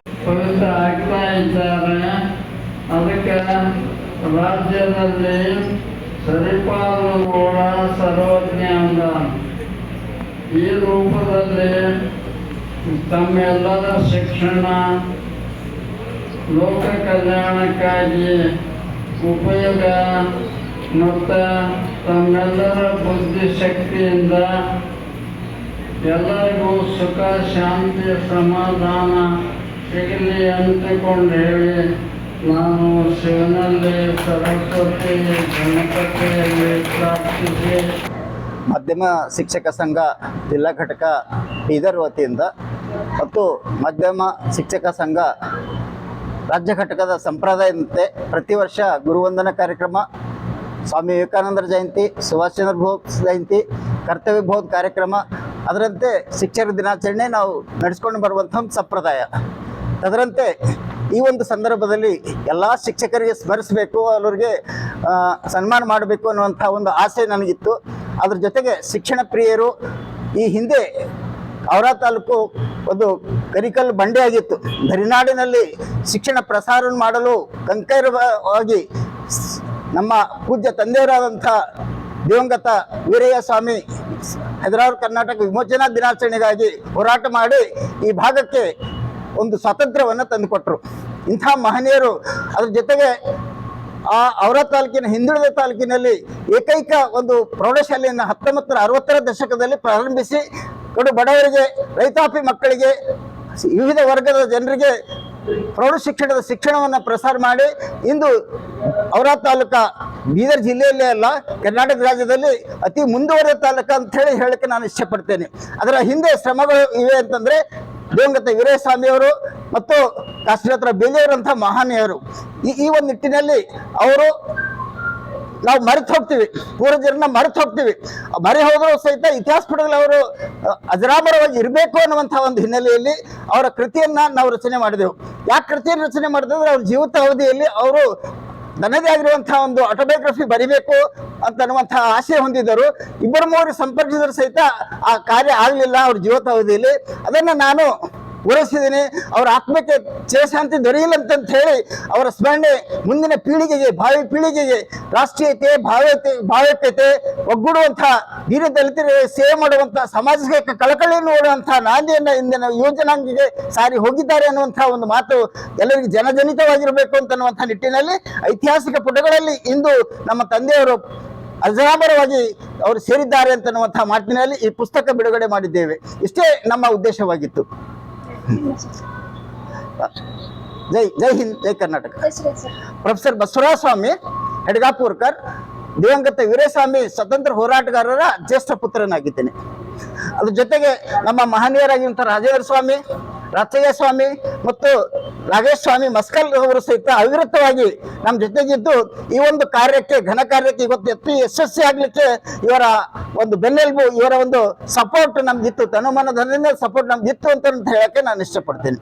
ಆಗ್ತಾ ಇದ್ದಾರೆ ಅದಕ್ಕೆ ರಾಜ್ಯದಲ್ಲಿ ಸರಿಪಾಲನಗೌಡ ಸರ್ವಜ್ಞ ಅಂದ. ಈ ರೂಪದಲ್ಲಿ ತಮ್ಮೆಲ್ಲರ ಶಿಕ್ಷಣ ಲೋಕ ಕಲ್ಯಾಣಕ್ಕಾಗಿ ಉಪಯೋಗ ಮತ್ತು ತಮ್ಮೆಲ್ಲರ ಬುದ್ಧಿಶಕ್ತಿಯಿಂದ ಎಲ್ಲರಿಗೂ ಸುಖ, ಶಾಂತಿ, ಸಮಾಧಾನ ಸಿಗಲಿ ಅಂತಿಕೊಂಡು ಹೇಳಿ, ನಾನು ಶಿವನಲ್ಲಿ ಸರಸ್ವತಿ ಗಣಪತಿಯಲ್ಲಿ ಪ್ರಾರ್ಥಿಸಿ. ಮಧ್ಯಮ ಶಿಕ್ಷಕ ಸಂಘ ಜಿಲ್ಲಾ ಘಟಕ ಬೀದರ್ ವತಿಯಿಂದ ಮತ್ತು ಮಧ್ಯಮ ಶಿಕ್ಷಕ ಸಂಘ ರಾಜ್ಯ ಘಟಕದ ಸಂಪ್ರದಾಯದಂತೆ ಪ್ರತಿ ವರ್ಷ ಗುರುವಂದನ ಕಾರ್ಯಕ್ರಮ ಸ್ವಾಮಿ ವಿವೇಕಾನಂದರ ಜಯಂತಿ, ಸುಭಾಷ್ ಚಂದ್ರ ಬೋಸ್ ಜಯಂತಿ, ಕರ್ತವ್ಯ ಬೋಧ ಕಾರ್ಯಕ್ರಮ, ಅದರಂತೆ ಶಿಕ್ಷಕರ ದಿನಾಚರಣೆ ನಾವು ನಡೆಸ್ಕೊಂಡು ಬರುವಂಥ ಒಂದು ಸಂಪ್ರದಾಯ. ಅದರಂತೆ ಈ ಒಂದು ಸಂದರ್ಭದಲ್ಲಿ ಎಲ್ಲ ಶಿಕ್ಷಕರಿಗೆ ಸ್ಮರಿಸಬೇಕು, ಅವರಿಗೆ ಸನ್ಮಾನ ಮಾಡಬೇಕು ಅನ್ನುವಂಥ ಒಂದು ಆಸೆ ನನಗಿತ್ತು. ಅದ್ರ ಜೊತೆಗೆ ಶಿಕ್ಷಣ ಪ್ರಿಯರು, ಈ ಹಿಂದೆ ಅವರ ತಾಲೂಕು ಒಂದು ಕರಿಕಲ್ ಬಂಡೆ ಆಗಿತ್ತು. ಗರಿನಾಡಿನಲ್ಲಿ ಶಿಕ್ಷಣ ಪ್ರಸಾರ ಮಾಡಲು ಕಂಕರವಾಗಿ ನಮ್ಮ ಪೂಜ್ಯ ತಂದೆಯವರಾದಂಥ ದಿವಂಗತ ವೀರಯ್ಯ ಸ್ವಾಮಿ ಹೈದರಾಬಾದ್ ಕರ್ನಾಟಕ ವಿಮೋಚನಾ ದಿನಾಚರಣೆಗಾಗಿ ಹೋರಾಟ ಮಾಡಿ ಈ ಭಾಗಕ್ಕೆ ಒಂದು ಸ್ವಾತಂತ್ರ್ಯವನ್ನು ತಂದುಕೊಟ್ರು. ಇಂಥ ಮಹನೀಯರು ಅದ್ರ ಜೊತೆಗೆ ಆ ಅವರ ತಾಲೂಕಿನ ಹಿಂದುಳಿದ ತಾಲೂಕಿನಲ್ಲಿ ಏಕೈಕ ಒಂದು ಪ್ರೌಢಶಾಲೆಯನ್ನು ಹತ್ತೊಂಬತ್ತರ ಅರವತ್ತರ ದಶಕದಲ್ಲಿ ಪ್ರಾರಂಭಿಸಿ, ಕಡು ಬಡವರಿಗೆ, ರೈತಾಪಿ ಮಕ್ಕಳಿಗೆ, ವಿವಿಧ ವರ್ಗದ ಜನರಿಗೆ ಪ್ರೌಢ ಶಿಕ್ಷಣದ ಶಿಕ್ಷಣವನ್ನು ಪ್ರಸಾರ ಮಾಡಿ ಇಂದು ಔರಾ ತಾಲೂಕ ಬೀದರ್ ಜಿಲ್ಲೆಯಲ್ಲೇ ಅಲ್ಲ, ಕರ್ನಾಟಕ ರಾಜ್ಯದಲ್ಲಿ ಅತಿ ಮುಂದುವರೆದ ತಾಲೂಕ ಅಂತ ಹೇಳಿ ಹೇಳಕ್ಕೆ ನಾನು ಇಷ್ಟಪಡ್ತೇನೆ. ಅದರ ಹಿಂದೆ ಶ್ರಮಗಳು ಇವೆ ಅಂತಂದ್ರೆ ದಿವಂಗತ ವೀರಸ್ವಾಮಿಯವರು ಮತ್ತು ಕಾಶ್ಮೀರ ಬೇಲಿಯವರಂಥ ಮಹಾನೀಯರು ಈ ಈ ಒಂದು ನಿಟ್ಟಿನಲ್ಲಿ ಅವರು ನಾವು ಮರೆತು ಹೋಗ್ತೀವಿ. ಪೂರ್ವಜರನ್ನ ಮರೆತು ಹೋಗ್ತೀವಿ. ಮರೆ ಹೋದರೂ ಸಹಿತ ಇತಿಹಾಸ ಪುಟದಲ್ಲಿ ಅವರು ಅಜರಾಮರವಾಗಿ ಇರಬೇಕು ಅನ್ನುವಂಥ ಒಂದು ಹಿನ್ನೆಲೆಯಲ್ಲಿ ಅವರ ಕೃತಿಯನ್ನ ನಾವು ರಚನೆ ಮಾಡಿದೆವು. ಯಾಕೆ ಕೃತಿಯನ್ನು ರಚನೆ ಮಾಡಿದ್ರೆ ಅವ್ರ ಜೀವಿತ ಅವಧಿಯಲ್ಲಿ ಅವರು ನನ್ನದೇ ಆಗಿರುವಂತಹ ಒಂದು ಆಟೋಬಯೋಗ್ರಫಿ ಬರಿಬೇಕು ಅಂತ ಅನ್ನುವಂಥ ಆಸೆ ಹೊಂದಿದ್ದರು. ಇಬ್ಬರು ಮೂವರು ಸಂಪರ್ಕಿಸಿದ್ರು ಸಹಿತ ಆ ಕಾರ್ಯ ಆಗಲಿಲ್ಲ ಅವ್ರ ಜೀವಿತ ಅವಧಿಯಲ್ಲಿ. ಅದನ್ನು ನಾನು ಪೂರೈಸಿದ್ದೀನಿ ಅವರ ಆತ್ಮಕ್ಕೆ ಚೇಶಾಂತಿ ದೊರೆಯಿಲ್ಲ ಅಂತಂತ ಹೇಳಿ ಅವರ ಸ್ಮರಣೆ ಮುಂದಿನ ಪೀಳಿಗೆಗೆ, ಭಾವಿ ಪೀಳಿಗೆಗೆ, ರಾಷ್ಟ್ರೀಯತೆ, ಭಾವೈತೆ, ಭಾವೈಕ್ಯತೆ ಒಗ್ಗೂಡುವಂತಹ ದೀನ ದಲಿತರಿಗೆ ಸೇವೆ ಮಾಡುವಂತಹ ಸಮಾಜಕ್ಕೆ ಕಳಕಳಿಯನ್ನು ನೋಡುವಂತಹ ನಾಂದಿಯನ್ನು ಇಂದಿನ ಯುವಜನಾಂಗಿಗೆ ಸಾರಿ ಹೋಗಿದ್ದಾರೆ ಅನ್ನುವಂತಹ ಒಂದು ಮಾತು ಎಲ್ಲರಿಗೂ ಜನಜನಿತವಾಗಿರಬೇಕು ಅಂತ ನಿಟ್ಟಿನಲ್ಲಿ ಐತಿಹಾಸಿಕ ಪುಟಗಳಲ್ಲಿ ಇಂದು ನಮ್ಮ ತಂದೆಯವರು ಅಜರಾಮರವಾಗಿ ಅವರು ಸೇರಿದ್ದಾರೆ ಅಂತನ್ನುವಂತಹ ಮಾತಿನಲ್ಲಿ ಈ ಪುಸ್ತಕ ಬಿಡುಗಡೆ ಮಾಡಿದ್ದೇವೆ. ಇಷ್ಟೇ ನಮ್ಮ ಉದ್ದೇಶವಾಗಿತ್ತು. ಜೈ ಜೈ ಹಿಂದ್, ಜೈ ಕರ್ನಾಟಕ. ಪ್ರೊಫೆಸರ್ ಬಸವರಾಜ ಸ್ವಾಮಿ ಹೆಡ್ಗಾಪುರ್ಕರ್, ದಿವಂಗತ ವೀರಸ್ವಾಮಿ ಸ್ವತಂತ್ರ ಹೋರಾಟಗಾರರ ಜ್ಯೇಷ್ಠ ಪುತ್ರನಾಗಿದ್ದೇನೆ. ಅದ್ರ ಜೊತೆಗೆ ನಮ್ಮ ಮಹನೀಯರಾಗಿರುವಂತಹ ರಾಜೇಂದ್ರ ಸ್ವಾಮಿ ರಾಚಯ್ಯ ಸ್ವಾಮಿ ಮತ್ತು ನಾಗೇಶ್ ಸ್ವಾಮಿ ಮಸ್ಕಲ್ ಅವರು ಸಹಿತ ಅವಿರತವಾಗಿ ನಮ್ಮ ಜೊತೆಗಿದ್ದು ಈ ಒಂದು ಕಾರ್ಯಕ್ಕೆ, ಘನ ಕಾರ್ಯಕ್ಕೆ ಇವತ್ತು ಎತ್ತಿ ಯಶಸ್ವಿ ಆಗಲಿಕ್ಕೆ ಇವರ ಒಂದು ಬೆನ್ನೆಲುಬು, ಇವರ ಒಂದು ಸಪೋರ್ಟ್ ನಮ್ಗಿತ್ತು ತನುಮನದಿಂದ ಸಪೋರ್ಟ್ ನಮ್ಗಿತ್ತು ಅಂತ ಹೇಳಕ್ಕೆ ನಾನು ಇಷ್ಟಪಡ್ತೀನಿ.